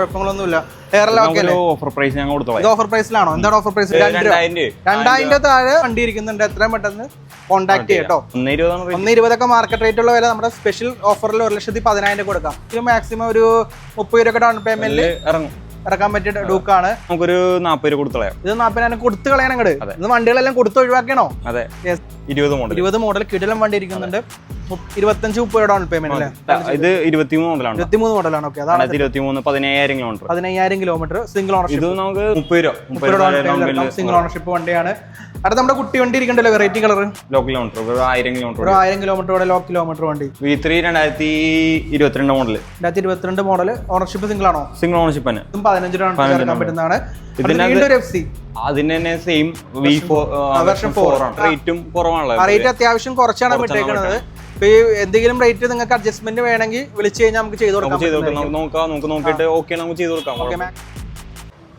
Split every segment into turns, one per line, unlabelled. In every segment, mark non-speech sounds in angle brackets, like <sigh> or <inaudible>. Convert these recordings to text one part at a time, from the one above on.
കുഴപ്പങ്ങളൊന്നുമില്ല.
Offer price ഞങ്ങൾ കൊടുത്തോളാം
ഇത് ഓഫർ പ്രൈസിലാണോ എന്താണ് ഓഫർ പ്രൈസ് രണ്ട് രൂപ.
രണ്ടായിരം രൂപ.
രണ്ടായിരം താഴെ വണ്ടി ഇരിക്കുന്നുണ്ട് എത്രയും പെട്ടെന്ന് കോൺടാക്ട് ചെയ്യട്ടോ.
ഒന്ന്
ഇരുപതൊക്കെ മാർക്കറ്റ് റേറ്റ് ഉള്ള വില നമ്മുടെ സ്പെഷ്യൽ ഓഫറിൽ ഒരു ലക്ഷത്തി പതിനായിരം കൊടുക്കാം. ഇത് മാക്സിമം ഒരു മുപ്പത് രൂപ ഡൗൺ പേയ്മെന്റ്
ഇതിൽ ഇറങ്ങും.
ഇറക്കാൻ പറ്റിയ ഡൂക്കാണ്.
നമുക്കൊരു നാപ്പത് രൂപ കൊടുത്തോളാം
ഇത് നാപ്പതിനായിരം കൊടുത്തു കളയണം ഇത് വണ്ടികളെല്ലാം കൊടുത്ത് ഒഴിവാക്കണോ
അതെ. ഇരുപത് മോഡൽ
ഇരുപത് മോഡൽ കിടിലം വണ്ടി ഇരിക്കുന്നുണ്ട്. ഇരുപത്തഞ്ച് മുപ്പത് ഡൗൺ പേയ്മെന്റ് അല്ലേ?
ഇത് ഇരുപത്തിമൂന്ന് മോഡലാണ്
ഇരുപത്തിമൂന്ന് മോഡലാണ് ഓക്കെ അതാണ്
ഇരുപത്തിമൂന്ന് പതിനയ്യായിരം കിലോമീറ്റർ
പതിനയ്യായിരം കിലോമീറ്റർ സിംഗിൾ ഓണർഷിപ്പ്
ഇത് നമുക്ക് മുപ്പത് രൂപ മുപ്പത് രൂപ
സിംഗിൾ ഓണർഷിപ്പ് വണ്ടിയാണ്. അടുത്ത നമ്മുടെ കുട്ടി വണ്ടി ഇരിക്കണ്ടല്ലോ വെറൈറ്റി കളർ
ലോ കിലോമീറ്റർ ഒരു ആയിരം കിലോമീറ്റർ
ഒരു ആയിരം കിലോമീറ്റർ ലോ കിലോമീറ്റർ വണ്ടി.
വി ത്രീ രണ്ടായിരത്തി ഇരുപത്തിരണ്ട് മോഡൽ
രണ്ടായിരത്തി ഇരുപത്തിരണ്ട് മോഡൽ ഓണർഷിപ്പ് സിംഗിൾ ആണോ?
സിംഗിൾ ഓണർഷിപ്പ് തന്നെ.
ഇതും പതിനഞ്ച് രൂപ ഇറക്കാൻ പറ്റുന്നതാണ്.
അതിന് തന്നെ സെയിം വി ഫോർ റേറ്റും കുറവാണല്ലോ.
റേറ്റ് അത്യാവശ്യം കുറച്ചാണ് വിട്ടേക്കുന്നത് ഇപ്പൊ ഈ എന്തെങ്കിലും റേറ്റ് നിങ്ങൾക്ക് അഡ്ജസ്റ്റ്മെന്റ് വേണമെങ്കിൽ വിളിച്ചു കഴിഞ്ഞാൽ നമുക്ക് ചെയ്ത് കൊടുക്കാം.
നമുക്ക് ചെയ്ത് കൊടുക്കാം. നോക്കാം. നമുക്ക് നോക്കിയിട്ട് ഓക്കെ നമുക്ക് ചെയ്ത് കൊടുക്കാം.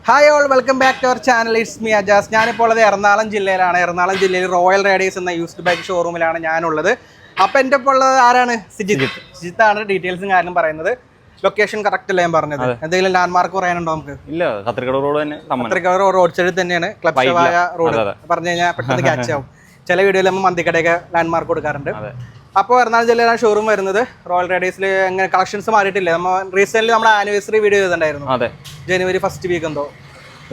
Hi all welcome back to our channel it's me Ajaz ഞാനിപ്പോൾ ഉള്ളത് എറണാകുളം ജില്ലയിലാണ്. എറണാകുളം ജില്ലയിൽ റോയൽ റേഡിയസ് എന്ന യൂസ്ഡ് ബൈക്ക് ഷോറൂമിലാണ് ഞാനുള്ളത്. അപ്പം എന്റെ ഇപ്പോൾ ഉള്ളത് ആരാണ്? സിജിത്ത്. സിജിത്താണ് ഡീറ്റെയിൽസും കാര്യം പറയുന്നത്. ലൊക്കേഷൻ കറക്റ്റ് അല്ലേ ഞാൻ പറഞ്ഞത്? എന്തെങ്കിലും ലാൻഡ് മാർക്ക് പറയാനുണ്ടോ നമുക്ക്?
ഇല്ല കത്രിക്കട റോഡ് തന്നെ
കത്രിക്കട റോഡ് സൈഡിൽ തന്നെയാണ്. ക്ലബ്ബായ റോഡ് പറഞ്ഞു കഴിഞ്ഞാൽ പെട്ടെന്ന് ക്യാച്ച് ആവും. <laughs> ചില വീഡിയോയിൽ നമ്മൾ മന്തിക്കടയൊക്കെ ലാൻഡ് മാർക്ക് കൊടുക്കാറുണ്ട് അപ്പോൾ എറണാകുളം ജില്ലയിലാണ് ഷോറൂം വരുന്നത്. റോയൽ റൈഡേഴ്സിൽ അങ്ങനെ കളക്ഷൻസ് മാറിയിട്ടില്ല. നമ്മൾ റീസെന്റ് നമ്മൾ ആനിവേഴ്സറി വീഡിയോ ചെയ്തിട്ടുണ്ടായിരുന്നു.
അതെ.
ജനുവരി ഫസ്റ്റ് വീക്ക് എന്തോ.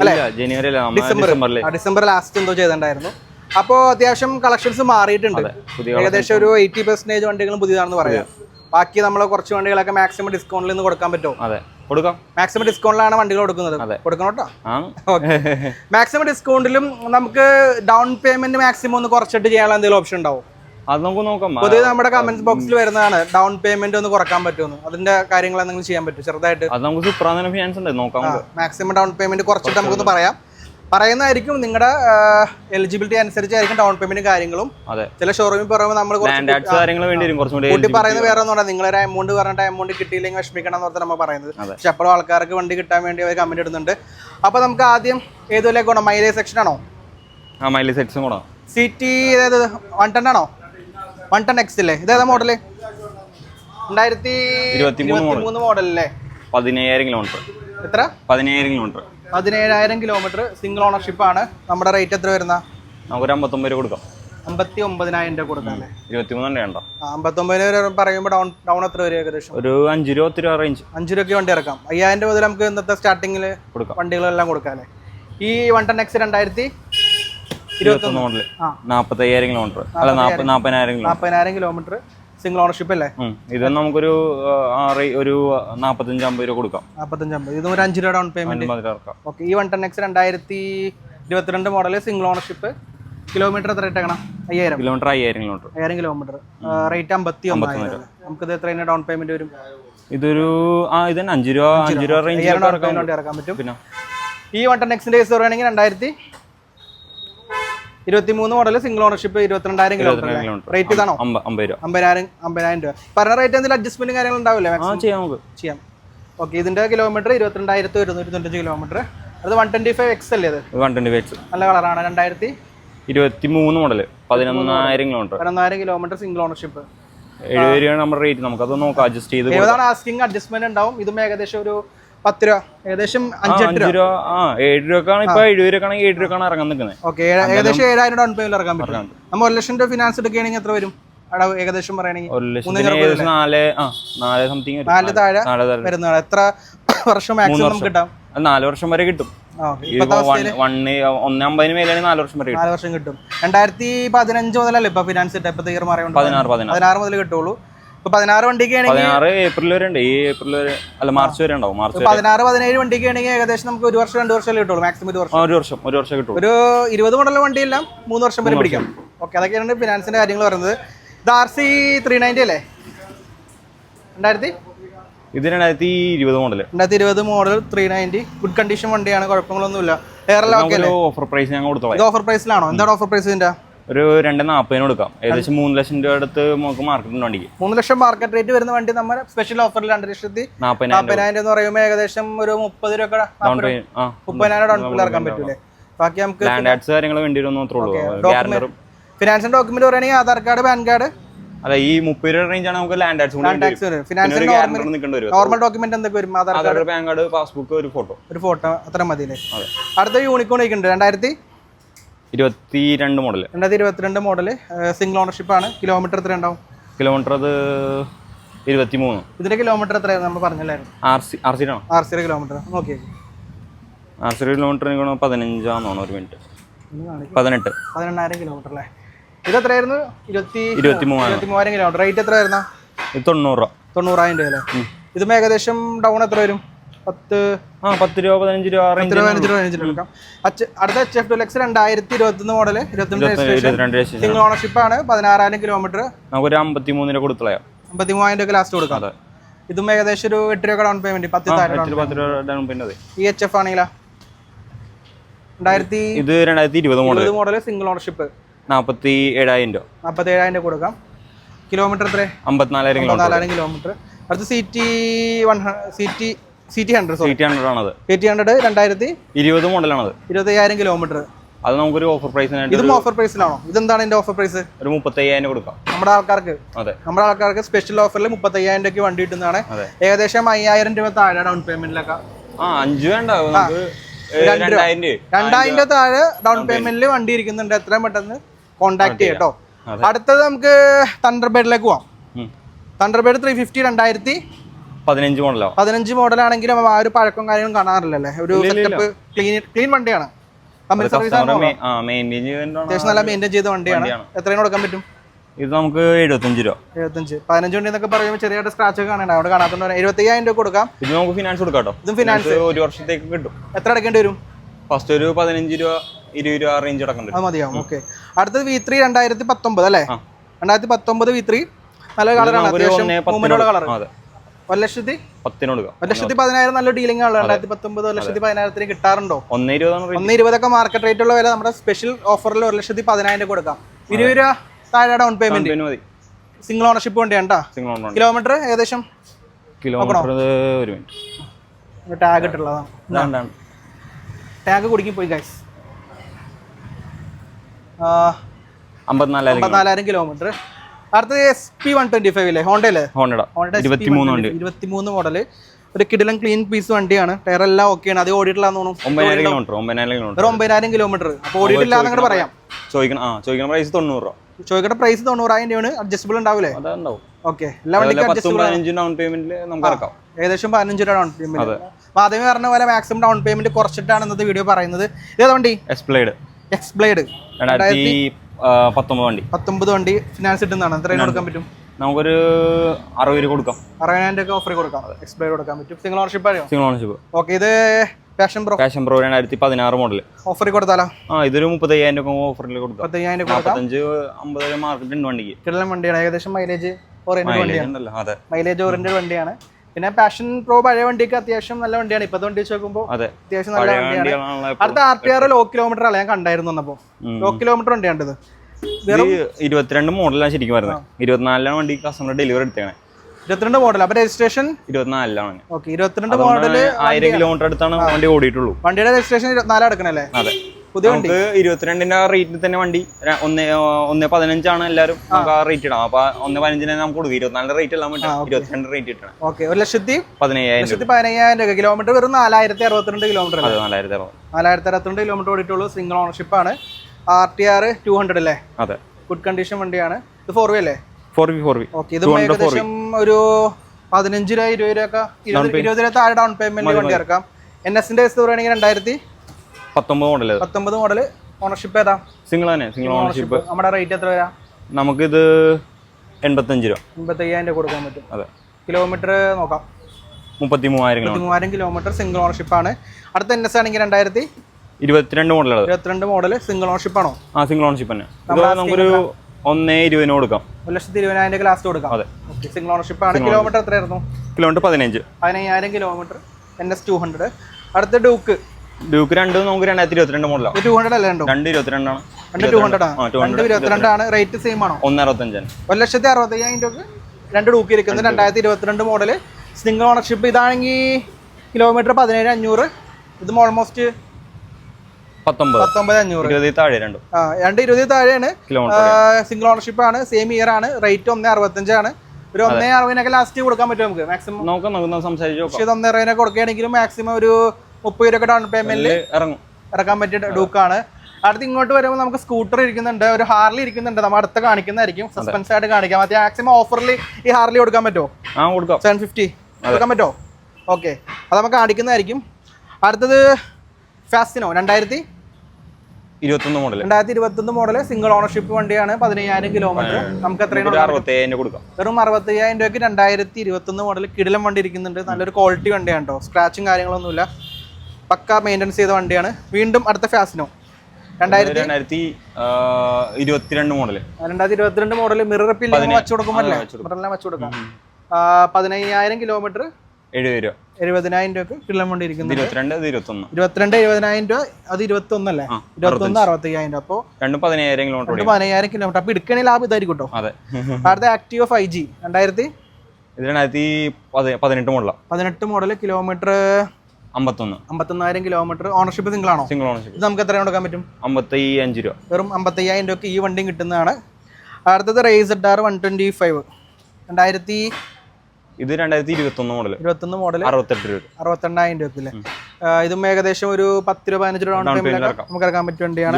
അല്ലേ? ജനുവരി
ആ, ഡിസംബർ ലാസ്റ്റ് എന്തോ ചെയ്തിട്ടുണ്ടായിരുന്നു. അപ്പോൾ അത്യാവശ്യം കളക്ഷൻസ് മാറിയിട്ടുണ്ട്. ഏകദേശം ഒരു എയ്റ്റി പെർസെന്റേജ് വണ്ടികളും പുതിയതാണെന്ന് പറയാം. ബാക്കി നമ്മൾ കുറച്ച് വണ്ടികളൊക്കെ മാക്സിമം ഡിസ്കൗണ്ടിൽ നിന്ന് കൊടുക്കാൻ പറ്റുമോ
അതെ. കൊടുക്കാം.
മാക്സിമം ഡിസ്കൗണ്ടിലാണ് വണ്ടികൾ കൊടുക്കുന്നത്. കൊടുക്കണം കേട്ടോ. മാക്സിമം ഡിസ്കൗണ്ടിലും <laughs> നമുക്ക് ഡൗൺ പേയ്മെന്റ് മാക്സിമം ഒന്ന് കുറച്ചിട്ട് ചെയ്യാനുള്ള എന്തെങ്കിലും ഓപ്ഷൻ ഉണ്ടാവും.
അത് നമുക്ക് നോക്കാം.
പൊതുവെ നമ്മുടെ കമന്റ് ബോക്സിൽ വരുന്നതാണ്. ഡൗൺ പേയ്മെന്റ് ഒന്ന് കുറയ്ക്കാൻ പറ്റുമെന്ന്. അതിന്റെ കാര്യങ്ങൾ എന്തെങ്കിലും ചെയ്യാൻ പറ്റും ചെറുതായിട്ട്.
അത് നമുക്ക് സുപ്രാന്തന ഫിനാൻസ് ഉണ്ട്. നോക്കാം
മാക്സിമം ഡൗൺ പേയ്മെന്റ് കുറച്ചിട്ട് നമുക്കൊന്ന് പറയാം. പറയുന്നതായിരിക്കും നിങ്ങളുടെ എലിജിബിലിറ്റി അനുസരിച്ചായിരിക്കും ഡൗൺ പേയ്മെന്റ് കാര്യങ്ങളും. ചില ഷോറൂമിൽ പറയുമ്പോൾ നമ്മൾ കൂട്ടി പറയുന്നത് വേറെ ഒന്നും നിങ്ങളൊരു എമൗണ്ട് പറഞ്ഞിട്ട് എമൗണ്ട് കിട്ടിയില്ലെങ്കിൽ വിഷമിക്കണം എന്ന് പറഞ്ഞാൽ നമ്മൾ പറയുന്നത്. പക്ഷെ അപ്പോഴും ആൾക്കാർക്ക് വണ്ടി കിട്ടാൻ വേണ്ടി അവർ കമന്റ് ഇടുന്നുണ്ട്. അപ്പൊ നമുക്ക് ആദ്യം ഏതുപോലെ ഗുണം മൈലേജ് സെക്ഷൻ ആണോ?
ആ മൈലേജ് സെക്ഷൻ കൂടാ.
സി ടി ഏത് വൺ ടെൻ ആണോ? വൺ ടെൻ എക്സ് അല്ലേ ഇതേതാ മോഡൽ രണ്ടായിരത്തി
ഇരുപത്തിമൂന്ന്
മോഡൽ അല്ലേ
പതിനേഴായിരം കിലോമീറ്റർ
എത്ര?
പതിനയ്യായിരം കിലോമീറ്റർ
പതിനേഴായിരം കിലോമീറ്റർ സിംഗിൾ ഓണർഷിപ്പ് ആണ്. നമ്മുടെ റേറ്റ് എത്ര വരുന്ന?
നമുക്കൊരു അമ്പത്തൊമ്പത് രൂപ കൊടുക്കാം.
അമ്പത്തി ഒമ്പതിനായിരം രൂപ കൊടുക്കാം അല്ലേ?
ഇരുപത്തിമൂന്ന് വേണ്ട.
ആ, അമ്പത്തൊമ്പതിന് രൂപ പറയുമ്പോൾ ഡൗൺ ഡൗൺ എത്ര വരും ഏകദേശം?
ഒരു അഞ്ച് രൂപ പത്ത് രൂപ റേഞ്ച്
അഞ്ച് രൂപയ്ക്ക് വണ്ടി ഇറക്കാം. അയ്യായിരം രൂപ മുതൽ നമുക്ക് ഇന്നത്തെ സ്റ്റാർട്ടിങ്ങിൽ
കൊടുക്കാം.
വണ്ടികളെല്ലാം കൊടുക്കാം അല്ലേ? ഈ വൺ ടെൻ എക്സ് രണ്ടായിരത്തി
ഇരുപത്തൊന്ന് കിലോമീറ്റർ അല്ല നാപ്പതിനായിരം നാപ്പതിനായിരം കിലോമീറ്റർ
സിംഗിൾ ഓണർഷിപ്പ് അല്ലേ?
ഇത് നമുക്കൊരു ഒരു നാപ്പത്തഞ്ച് അമ്പത് രൂപ കൊടുക്കാം.
നാൽപ്പത്തഞ്ച് അമ്പത്. ഇതും ഒരു അഞ്ച് രൂപ ഡൗൺ പേയ്മെന്റ് ഓക്കെ ഈ വൺ ടെൻ എക്സ് രണ്ടായിരത്തി ഇരുപത്തിരണ്ട് മോഡൽ സിംഗിൾ ഓണർഷിപ്പ് കിലോമീറ്റർ എത്ര ഇട്ടേക്കണം? അയ്യായിരം.
കിലോമീറ്റർ അയ്യായിരം കിലോമീറ്റർ
അയ്യായിരം കിലോമീറ്റർ റേറ്റ് അമ്പത്തി നമുക്ക് നമുക്കിത് എത്ര ഡൗൺ പേയ്മെന്റ് വരും?
ഇതൊരു ആ ഇത് അഞ്ച് രൂപ അഞ്ച് രൂപ. റേഞ്ച്
ഇറക്കാൻ പറ്റും.
പിന്നെ?
ഈ വൺ ടെൻ എക്സിന്റെ കേസ് പറയുകയാണെങ്കിൽ രണ്ടായിരത്തി ഇരുപത്തി മൂന്ന് മോഡൽ സിംഗിൾ ഓണർഷിപ്പ് ഇരുപത്തിരണ്ടായിരം കിലോമീറ്റർ റേറ്റ് ഇതാണോ? അമ്പതിനായിരം അമ്പതിനായിരം രൂപ. പറഞ്ഞ റേറ്റ് എന്തെങ്കിലും അഡ്ജസ്റ്റ്മെന്റ് കാര്യങ്ങൾ ഉണ്ടാവില്ലേ
ചെയ്യാം നമുക്ക്.
ചെയ്യാം. ഓക്കെ ഇതിന്റെ കിലോമീറ്റർ ഇരുപത്തിരണ്ടായിരത്തി ഒരുന്നൂറ്റി തൊണ്ണൂറ്റഞ്ച് കിലോമീറ്റർ അത് വൺ ട്വന്റി ഫൈവ് എക്സ് അല്ലേ അത്
വൺ ട്വന്റി വെച്ച്
നല്ല കളറാണ് രണ്ടായിരത്തി
ഇരുപത്തി മൂന്ന് മോഡൽ പതിനൊന്നായിരം കിലോമീറ്റർ
പതിനൊന്നായിരം കിലോമീറ്റർ സിംഗിൾ ഓണർഷിപ്പ്
എഴുപത് രൂപയാണ് നമ്മുടെ റേറ്റ് നമുക്ക് അത് നോക്കാം അഡ്ജസ്റ്റ് ചെയ്ത് കൊടുക്കാം.
ഏതാണ് ആസ്കിങ് അഡ്ജസ്റ്റ്മെന്റ് ഉണ്ടാവും? ഇതും ഏകദേശം ഒരു പത്ത് രൂപ? ഏകദേശം അഞ്ചെട്ട്
രൂപ. ആ ഏഴ് രൂപക്കാണ് ഇപ്പൊ എഴുപത് രൂപക്കാണെങ്കിൽ ഏഴ് രൂപക്കാണ് ഇറങ്ങാൻ നിൽക്കുന്നത്.
ഓക്കെ ഏകദേശം ഏഴായിരം ഡൗൺ പേയ്മെന്റ് ഇറങ്ങാൻ പറ്റും. നമ്മൾ ഒരു ലക്ഷം രൂപ ഫിനാൻസ് എടുക്കുകയാണെങ്കിൽ എത്ര വരും? അടവ് ഏകദേശം പറയുകയാണെങ്കിൽ
നാല് നാല് സംതിങ്
നാല് താഴെ വരുന്നതാണ്. എത്ര വർഷം മാക്സിമം നമുക്ക് കിട്ടാം?
നാല് വർഷം വരെ കിട്ടും. മേലാണ് നാല് വർഷം വരെ കിട്ടും.
നാല് വർഷം കിട്ടും. രണ്ടായിരത്തി പതിനഞ്ച് മുതലല്ലേ ഇപ്പൊ ഫിനാൻസ്
പതിനാറ് പതിനാറ്.
മുതൽ കിട്ടുള്ളൂ. പതിനാറ് വണ്ടിക്ക്
പതിനാറ് ഏപ്രിൽ വരെ ഉണ്ട്. ഈ ഏപ്രിൽ വരെ അല്ല മാർച്ച് വരെ ഉണ്ടാവും. മാർച്ച്
പതിനാറ് പതിനേഴ് വണ്ടിക്ക് ആണെങ്കിൽ ഏകദേശം നമുക്ക് ഒരു വർഷം രണ്ട് വർഷം കിട്ടുള്ളൂ? മാക്സിമം ഒരു വർഷം.
ഒരു വർഷം ഒരു വർഷം കിട്ടും
ഒരു ഇരുപത് മോഡൽ വണ്ടിയെല്ലാം മൂന്ന് വർഷം വരെ പിടിക്കാം. ഓക്കെ അതൊക്കെയാണ് ഫിനാൻസിന്റെ കാര്യങ്ങൾ പറയുന്നത്. ഇത് ആർ സി ത്രീ നയന്റി അല്ലേ? രണ്ടായിരത്തി?
ഇത് രണ്ടായിരത്തി ഇരുപത് മോഡൽ
രണ്ടായിരത്തി ഇരുപത് model three ninety good condition വണ്ടിയാണ് കുഴപ്പങ്ങളൊന്നുമില്ല.
ഓഫർ പ്രൈസ് ഞങ്ങൾ കൊടുത്തോളാം.
ഓഫർ പ്രൈസിലാണോ എന്താണ് ഓഫർ പ്രൈസ് ഇതിന്റെ?
ഒരു രണ്ട് നാൽപ്പതിന് കൊടുക്കാം. ഏകദേശം മൂന്ന് ലക്ഷം രൂപ അടുത്ത് നമുക്ക് മാർക്കറ്റിന് വണ്ടിക്ക്.
മൂന്ന് ലക്ഷം മാർക്കറ്റ് റേറ്റ് വരുന്ന വണ്ടി നമ്മൾ സ്പെഷ്യൽ ഓഫറിൽ രണ്ട് ലക്ഷത്തി
നാൽപ്പതിനായിരം
എന്ന് പറയുമ്പോൾ ഏകദേശം ഒരു മുപ്പത് രൂപ മുപ്പതിനായിരം ഡൗൺ പേയ്മെന്റ് ഇറക്കാൻ പറ്റൂലേ? ബാക്കി നമുക്ക്
ലാൻഡ് ആഡ്സ് കാര്യങ്ങൾ വേണ്ടി വരും മാത്രമേ
ഫിനാൻഷ്യൽ ഡോക്യുമെന്റ് പറയുകയാണെങ്കിൽ ആധാർ കാർഡ് പാൻ കാർഡ്.
അതെ ഈ മുപ്പത് രൂപ റേഞ്ച് ആണ് നമുക്ക് ലാൻഡ് ടാക്സ്
നോർമൽ ഡോക്യുമെന്റ് എന്തൊക്കെ വരും? Aadhaar
card. PAN card passbook ഒരു ഫോട്ടോ
ഒരു ഫോട്ടോ അത്ര മതി അടുത്ത യൂണിക്കോൺ ഒക്കെ ഉണ്ട്. രണ്ടായിരത്തി
ഇരുപത്തി രണ്ട് മോഡൽ
രണ്ടായിരത്തി ഇരുപത്തിരണ്ട് മോഡൽ സിംഗിൾ ഓണർഷിപ്പ് ആണ്. കിലോമീറ്റർ എത്ര ഉണ്ടാവും?
കിലോമീറ്റർ അത് ഇരുപത്തി മൂന്ന്
ഇതിന്റെ കിലോമീറ്റർ എത്രയാണ് നമ്മൾ പറഞ്ഞല്ലായിരുന്നു?
ആർ സി ആർ സിയിലാണോ
ആർ സിയുടെ കിലോമീറ്റർ നോക്കി
ആർ സി കിലോമീറ്റർ എനിക്ക് പതിനഞ്ചാന്നോണം ഒരു മിനിറ്റ് പതിനെട്ട്.
പതിനെണ്ണായിരം കിലോമീറ്റർ അല്ലേ? ഇത് എത്രയായിരുന്നു? ഇരുപത്തി
ഇരുപത്തി മൂവായിരം
കിലോമീറ്റർ റേറ്റ് എത്രയായിരുന്നു?
ഇത് തൊണ്ണൂറ് രൂപ.
തൊണ്ണൂറായിരം രൂപ അല്ലേ ഇതും ഏകദേശം ഡൗൺ എത്ര വരും? പത്ത്
ആ പത്ത് രൂപ പതിനഞ്ച് രൂപ
പത്ത് രൂപ പതിനഞ്ച് രൂപ അടുത്ത എച്ച് എഫ് ഡിലക്സ് രണ്ടായിരത്തി മോഡൽ ഇരുപത്തി രജിസ്ട്രേഷൻ
ഇരുപത്തിരണ്ട്
സിംഗിൾ ഓണർഷിപ്പ് ആണ് പതിനാറായിരം കിലോമീറ്റർ
നമുക്കൊരു അമ്പത്തി മൂന്ന് രൂപ കൊടുത്തളയാം.
അമ്പത്തി മൂവായിരം രൂപ ലാസ്റ്റ് കൊടുക്കാം ഇതും ഏകദേശം ഒരു എട്ട് രൂപ ഡൗൺ പേയ്മെന്റ് പത്ത്
ഡൗൺ പേയ്മെന്റ്
ഈ എച്ച് എഫ് ആണെങ്കിലാ? രണ്ടായിരത്തി
ഇത് രണ്ടായിരത്തി ഇരുപത് മോഡൽ
ഇരുപത് മോഡൽ സിംഗിൾ ഓണർഷിപ്പ്
നാൽപ്പത്തി ഏഴായിരം രൂപ.
നാൽപ്പത്തി ഏഴായിരം രൂപ കൊടുക്കാം. കിലോമീറ്റർ എത്ര
അമ്പത്തിനാലായിരം കിലോമീറ്റർ
നാലായിരം കിലോമീറ്റർ അടുത്ത C T one C T C T hundred sorry
seat hundred ആണത്.
സി ടി ഹൺഡ്രഡ് രണ്ടായിരത്തി
ഇരുപത് മോഡലാണത്.
ഇരുപത്തയ്യായിരം കിലോമീറ്റർ
അത് നമുക്കൊരു ഓഫർ പ്രൈസിനായിട്ട്
ഇതും ഓഫർ പ്രൈസിലാണോ ഇതെന്താണ് ഇതിന്റെ ഓഫർ പ്രൈസ്
ഒരു മുപ്പത്തയ്യായിരം കൊടുക്കാം.
നമ്മുടെ ആൾക്കാർക്ക്.
അതെ.
നമ്മുടെ ആൾക്കാർക്ക് സ്പെഷ്യൽ ഓഫറിൽ മുപ്പത്തയ്യായിരം രൂപയ്ക്ക് വണ്ടി കിട്ടുന്നതാണ്. ഏകദേശം അയ്യായിരം രൂപ താഴെ ഡൗൺ പേയ്മെന്റിലൊക്കെ
ആ അഞ്ച് വേണ്ട. രണ്ടായിരം രൂപ.
താഴെ ഡൗൺ പേയ്മെന്റിൽ വണ്ടി ഇരിക്കുന്നുണ്ട്. എത്രയും പെട്ടെന്ന് കോൺടാക്ട്
ചെയ്യട്ടോ
അടുത്തത് നമുക്ക് തണ്ടർബേഡിലേക്ക് പോവാം. തണ്ടർബേഡ് ത്രീ ഫിഫ്റ്റി രണ്ടായിരത്തി
പതിനഞ്ച് മോഡലോ
പതിനഞ്ച് മോഡലാണെങ്കിലും ആ ഒരു പഴക്കം കാര്യങ്ങളും കാണാറില്ലല്ലേ? ഒരു സെറ്റപ്പ് ക്ലീൻ ക്ലീൻ വണ്ടിയാണ്. അത്യാവശ്യം നല്ല മെയിന്റെയിൻ ചെയ്ത വണ്ടിയാണ്. എത്രയും കൊടുക്കാൻ പറ്റും?
ഇത് നമുക്ക് എഴുപത്തഞ്ച് രൂപ.
എഴുപത്തഞ്ച്. പതിനഞ്ച് വണ്ടി എന്നൊക്കെ പറയുമ്പോൾ ചെറിയ സ്ക്രാച്ച് ഒക്കെ കാണണ്ട അവിടെ കാണാത്തോണ്ട് എഴുപത്തയ്യായിരം രൂപ കൊടുക്കാം.
ഇത് നമുക്ക് ഫിനാൻസ് കൊടുക്കാം
ഇതും ഫിനാൻസ്
ഒരു വർഷത്തേക്ക് കിട്ടും.
എത്ര അടക്കേണ്ടി വരും?
ഫസ്റ്റ് ഒരു പതിനഞ്ച് രൂപ ഇരുപത് രൂപ റേഞ്ച് അടക്കണ്ട്
അത് മതിയാവും. ഓക്കെ അടുത്തത് വി ത്രീ രണ്ടായിരത്തി പത്തൊമ്പത് അല്ലേ. രണ്ടായിരത്തി പത്തൊമ്പത് വി ത്രീ നല്ല കളറാണ് അത്യാവശ്യം കളർ ഒരു ലക്ഷത്തി?
പത്തിനോട്
ഒരു ലക്ഷത്തി പതിനായിരം നല്ല ഡീലിംഗ് ആണ്. രണ്ടായിരത്തി പത്തൊമ്പത് ഒരു ലക്ഷത്തി പതിനായിരത്തിന് കിട്ടാറുണ്ടോ?
ഒന്ന് ഇരുപതാണ്
ഒന്ന് ഇരുപതൊക്കെ മാർക്കറ്റ് റേറ്റ് ഉള്ള വില. നമ്മുടെ സ്പെഷ്യൽ ഓഫറിൽ ഒരു ലക്ഷത്തി പതിനായിരം കൊടുക്കാം. ഇരുപത് രൂപ താഴെ ഡൗൺ പേയ്മെന്റ്
മതി.
സിംഗിൾ ഓണർഷിപ്പ് വണ്ടിയാണ് കേട്ടോ
സിംഗിൾ
കിലോമീറ്റർ ഏകദേശം?
കിലോമീറ്റർ ഒരു മിനിറ്റ്
ടാഗ് ഇട്ടുള്ളതാണ് ടാഗ് കുടുക്കി പോയി ഗൈസ്
അമ്പത്തിനാലായിരം
കിലോമീറ്റർ അടുത്തത് S P one twenty five അല്ലേ ഹോണ്ടയിൽ
ഹോണ്ടഡ
ഹോണ്ട
ഇരുപത്തിമൂന്ന്
മോഡൽ ഒരു കിടിലം ക്ലീൻ പീസ് വണ്ടിയാണ്. ടയർ എല്ലാം ഓക്കെയാണ് അത് ഓടിയിട്ടില്ലാന്ന് തോന്നുന്നു. ഒരു ഒമ്പതിനായിരം കിലോമീറ്റർ. അപ്പോൾ ഓടിയിട്ടില്ല എന്നങ്ങോട്ട് പറയാം.
ചോദിക്കണം ആ ചോദിക്കണം പ്രൈസ് തൊണ്ണൂറ് രൂപ.
ചോദിക്കട്ടെ പ്രൈസ് തൊണ്ണൂറായിരം രൂപയാണ് അഡ്ജസ്റ്റബിൾ ഉണ്ടാവില്ലേ ഓക്കെ എല്ലാ വണ്ടിക്കും
ഡൗൺ പേയ്മെന്റിൽ നമുക്ക് ഇറക്കാം
ഏകദേശം പതിനഞ്ച് രൂപ ഡൗൺ പേയ്മെന്റ് അപ്പോൾ ആദ്യമേ പറഞ്ഞ പോലെ മാക്സിമം ഡൗൺ പേയ്മെന്റ് കുറച്ചിട്ടാണ് ഇന്നത്തെ വീഡിയോ പറയുന്നത്. ഏതാ വണ്ടി?
എക്സ്പ്ലേഡ്
എക്സ്പ്ലേഡ്
രണ്ടായിരത്തി പത്തൊമ്പത് വണ്ടി.
പത്തൊമ്പത് വണ്ടി ഫിനാൻസ് കിട്ടുന്നതാണ് എത്രയും കൊടുക്കാൻ പറ്റും?
നമുക്കൊരു അറുപത് രൂപ കൊടുക്കാം.
അറുപതിനായിരം രൂപ ഓഫർ കൊടുക്കാം. എക്സ്പയർ കൊടുക്കാൻ പറ്റും. Single ownership
single ownership
okay ഇത് പാഷൻ പ്രോ
ഫാഷൻ പ്രോ രണ്ടായിരത്തി പതിനാറ് മോഡൽ
ഓഫർ കൊടുത്താലോ?
ആ ഇതൊരു മുപ്പത്തയ്യായിരം രൂപ ഓഫറിൽ കൊടുക്കാം.
പത്തയ്യായിരം രൂപ അഞ്ച്
നാൽപ്പത്തഞ്ച് അമ്പത് മാർക്കറ്റ് ഉണ്ട് വണ്ടിക്ക്.
കിടലൻ വണ്ടിയാണ്. ഏകദേശം മൈലേജ് ഓറിയന്റഡ് വണ്ടിയാണ്.
അതെ.
മൈലേജ് ഓറിയന്റഡ് വണ്ടിയാണ്. പിന്നെ പാഷൻ പ്രോ പഴയ വണ്ടിക്ക് അത്യാവശ്യം നല്ല വണ്ടിയാണ്. ഇപ്പോഴത്തെ വണ്ടി വെച്ച് നോക്കുമ്പോൾ അത്യാവശ്യം നല്ല വണ്ടിയാണ്. അടുത്ത R T R low kilometre അല്ല ഞാൻ കണ്ടായിരുന്നു വന്നപ്പോൾ ലോ കിലോമീറ്റർ വണ്ടിയാണ് ഇത്.
ഇരുപത്തിരണ്ട് മോഡലാണ് ശരിക്കും വരുന്നത് ഇരുപത്തിനാലിലാണ് വണ്ടി കസ്റ്റമർ ഡെലിവറി എടുത്തേണേ
ഇരുപത്തിരണ്ട് മോഡൽ അപ്പൊ രജിസ്ട്രേഷൻ
ഇരുപത്തിനാലിലാണ്.
ഓക്കെ ഇരുപത്തിരണ്ട് മോഡൽ
ആയിരം കിലോമീറ്റർ അടുത്താണ് വണ്ടി ഓടിയിട്ടുള്ളൂ.
വണ്ടിയുടെ രജിസ്ട്രേഷൻ ഇരുപത്തിനാല് എടുക്കണല്ലേ?
അതെ. നമുക്ക് ഇരുപത്തിരണ്ടിന്റെ റേറ്റിൽ തന്നെ വണ്ടി ഒന്ന് ഒന്ന് പതിനഞ്ചാണ് എല്ലാവരും നമുക്ക് ആ റേറ്റ് ഇടാം അപ്പൊ ഒന്ന് പതിനഞ്ചിനെ നമുക്ക് കൊടുക്കും. ഇരുപത്തിനാലിന്റെ റേറ്റ് എല്ലാം പറ്റും ഇരുപത്തിരണ്ട് റേറ്റ് ഇട്ടണം.
ഓക്കെ. ഒരു ലക്ഷത്തി
പതിനയ്യായിരം
ലക്ഷത്തി പതിനയ്യായിരം രൂപ. കിലോമീറ്റർ വെറും നാലായിരത്തി അറുപത്തിരണ്ട് കിലോമീറ്റർ
നാലായിരത്തി അറുപത്.
നാലായിരത്തി അറുപത്തിരണ്ട് കിലോമീറ്റർ ഓടിയിട്ടുള്ളൂ. സിംഗിൾ ഓണർഷിപ്പ് ആണ്. R T R two hundred അല്ലേ?
അതെ.
ഗുഡ് കണ്ടീഷൻ വണ്ടിയാണ്. ഇത് ഫോർ വി അല്ലേ?
Four V four V
okay. ഇത് ഏകദേശം ഒരു പതിനഞ്ച് രൂപ ഇരുപത് രൂപ ഇരുപത് രൂപ താഴെ ഡൗൺ പേയ്മെന്റ് വണ്ടി ഇറക്കാം. എൻ എസിന്റെ കേസ് പറയുകയാണെങ്കിൽ രണ്ടായിരത്തി
പത്തൊമ്പത് മോഡൽ
പത്തൊമ്പത് മോഡൽ ഓണർഷിപ്പ് ഏതാ?
സിംഗിൾ തന്നെ സിംഗിൾ ഓണർഷിപ്പ്
നമ്മുടെ റേറ്റ് എത്ര വരാം?
നമുക്കിത് എൺപത്തഞ്ച് രൂപ.
എൺപത്തയ്യായിരം രൂപ കൊടുക്കാൻ പറ്റും.
അതെ.
കിലോമീറ്റർ നോക്കാം.
മുപ്പത്തി മൂവായിരം
മൂവായിരം കിലോമീറ്റർ സിംഗിൾ ഓണർഷിപ്പ് ആണ്. അടുത്ത എൻ എസ് ആണെങ്കിൽ രണ്ടായിരത്തി
ഇരുപത്തിരണ്ട് മോഡലുള്ളത്
ഇരുപത്തിരണ്ട് മോഡൽ സിംഗിൾ ഓണർഷിപ്പ് ആണോ?
ആ സിംഗിൾ ഓണർഷിപ്പ് തന്നെ. നമുക്കൊരു ഒന്നേ ഇരുപതിന് കൊടുക്കാം.
ഒരു ലക്ഷത്തി ഇരുപതിനായിരം ലാസ്റ്റ് കൊടുക്കാം.
അതെ.
സിംഗിൾ ഓണർഷിപ്പ് ആണ്. കിലോമീറ്റർ എത്രയായിരുന്നു?
കിലോമീറ്റർ പതിനഞ്ച്.
പതിനയ്യായിരം kilometre N S two hundred അടുത്ത ഡൂക്ക്
ഡ്യൂക്ക് രണ്ട് നമുക്ക് രണ്ടായിരത്തി ഇരുപത്തിരണ്ട് മോഡലാണ്
ഇത് ടു ഹൺഡ്രഡ് അല്ലേ
രണ്ട്? ഇരുപത്തിരണ്ടാണ്.
രണ്ട് ടു ഹൺഡ്രഡ് ആണ് രണ്ട് ഇരുപത്തിരണ്ടാണ്. റേറ്റ് സെയിം ആണോ?
ഒന്ന് അറുപത്തഞ്ചാണ്.
ഒരു ലക്ഷത്തി അറുപത്തയ്യായിരം രൂപ രണ്ട് ഡൂക്ക് ഇരിക്കുന്നത്. രണ്ടായിരത്തി ഇരുപത്തിരണ്ട് മോഡൽ സിംഗിൾ ഓണർഷിപ്പ് ഇതാണെങ്കിൽ കിലോമീറ്റർ പതിനേഴ് അഞ്ഞൂറ്. ഇതും ഓൾമോസ്റ്റ്
രണ്ട്.
ഇരുപത് താഴെയാണ്. സിംഗിൾ ഓണർഷിപ്പ് ആണ്. സെയിം ഇയർ ആണ്. റേറ്റ് ഒന്നേ അറുപത്തഞ്ചാണ്. ഒരു ഒന്നേ അറുപതിനൊക്കെ ലാസ്റ്റ് കൊടുക്കാൻ പറ്റും നമുക്ക്? മാക്സിമം
നോക്കാം നമുക്ക് സംസാരിച്ചു
പക്ഷേ ഇത് ഒന്നേ അറുപതിനൊക്കെ കൊടുക്കുകയാണെങ്കിലും മാക്സിമം ഒരു മുപ്പത് രൂപ ഡൗൺ പേയ്മെന്റിൽ
ഇറങ്ങും.
ഇറക്കാൻ പറ്റിയ ഡൂക്കാണ്. അടുത്ത് ഇങ്ങോട്ട് വരുമ്പോൾ നമുക്ക് സ്കൂട്ടർ ഇരിക്കുന്നുണ്ട് ഒരു ഹാർലി ഇരിക്കുന്നുണ്ട്. നമ്മൾ അടുത്ത് കാണിക്കുന്നതായിരിക്കും. സസ്പെൻസ് ആയിട്ട് കാണിക്കാം. മറ്റേ മാക്സിമം ഓഫറിൽ ഈ ഹാർലി കൊടുക്കാൻ പറ്റുമോ?
ആ കൊടുക്കാം.
സെവൻ ഫിഫ്റ്റി കൊടുക്കാൻ പറ്റുമോ? ഓക്കെ അത് നമുക്ക് കാണിക്കുന്നതായിരിക്കും. അടുത്തത് ഫാസ്റ്റിനോ രണ്ടായിരത്തി
ഇരുപത്തൊന്ന് മോഡൽ
രണ്ടായിരത്തി ഇരുപത്തൊന്ന് മോഡൽ സിംഗിൾ ഓണർഷിപ്പ് വണ്ടിയാണ് പതിനയ്യായിരം കിലോമീറ്റർ നമുക്ക് എത്രയാണ്
കൊടുക്കാം.
വെറും അറുപത്തയ്യായിരം രൂപയ്ക്ക് രണ്ടായിരത്തി ഇരുപത്തൊന്ന് മോഡൽ കിടിലം വണ്ടി ഇരിക്കുന്നുണ്ട്. നല്ലൊരു ക്വാളിറ്റി വണ്ടിയാണ് കേട്ടോ സ്ക്രാച്ചും കാര്യങ്ങളൊന്നുമില്ല. പക്ക മെയിന്റനൻസ് ചെയ്ത വണ്ടിയാണ്. വീണ്ടും അടുത്ത ഫാസിനോ രണ്ടായിരത്തി
ഇരുപത്തിരണ്ട് മോഡൽ
രണ്ടായിരത്തി ഇരുപത്തിരണ്ട് മോഡൽ മിറർ പില്ല്
പതിനേ-
വെച്ചു കൊടുക്കുമല്ലേ
ആ,
മിററെല്ലാം വെച്ചു കൊടുക്കാം പതിനയ്യായിരം കിലോമീറ്റർ
എഴുപത് രൂപ.
എഴുപതിനായിരം
ഇരുപത്തിരണ്ട് ഇരുപത്തൊന്ന്.
ഇരുപത്തിരണ്ട് എഴുപതിനായിരം അത് ഇരുപത്തി
അല്ലേ?
ഇരുപത്തൊന്ന് അറുപത്തയ്യായിരം രൂപ. അപ്പോൾ
രണ്ടും പതിനയ്യായിരം കിലോമീറ്റർ
രണ്ട് പതിനയ്യായിരം കിലോമീറ്റർ അപ്പോൾ ലാഭം ഇതായിരിക്കും കേട്ടോ.
അതെ.
അടുത്ത ആക്റ്റീവ് ഫൈവ് ജി രണ്ടായിരത്തി
ഇത് രണ്ടായിരത്തി പതിനെട്ട് മോഡലാണ്
പതിനെട്ട് മോഡൽ കിലോമീറ്റർ
അമ്പത്തൊന്ന്.
അമ്പത്തൊന്നായിരം കിലോമീറ്റർ ഓണർഷിപ്പ് സിംഗിൾ ആണോ?
സിംഗിൾ ഓണർഷിപ്പ്
ഇത് നമുക്ക് എത്ര കൊടുക്കാൻ പറ്റും?
അമ്പത്തി അഞ്ച് രൂപ.
വെറും അമ്പത്തയ്യായിരം രൂപയ്ക്ക് ഈ വണ്ടിയും കിട്ടുന്നതാണ്. അടുത്തത് race R one twenty five രണ്ടായിരത്തി
ഇത് രണ്ടായിരത്തി ഇരുപത്തൊന്ന് മോഡൽ
ഇരുപത്തൊന്ന് മോഡൽ
അറുപത്തെട്ട് രൂപ.
അറുപത്തെണ്ണായിരം രൂപ അല്ലേ ഇതും ഏകദേശം ഒരു പത്ത് രൂപ പതിനഞ്ച് രൂപ. നമുക്ക് ഇറക്കാൻ പറ്റിയ വണ്ടിയാണ്.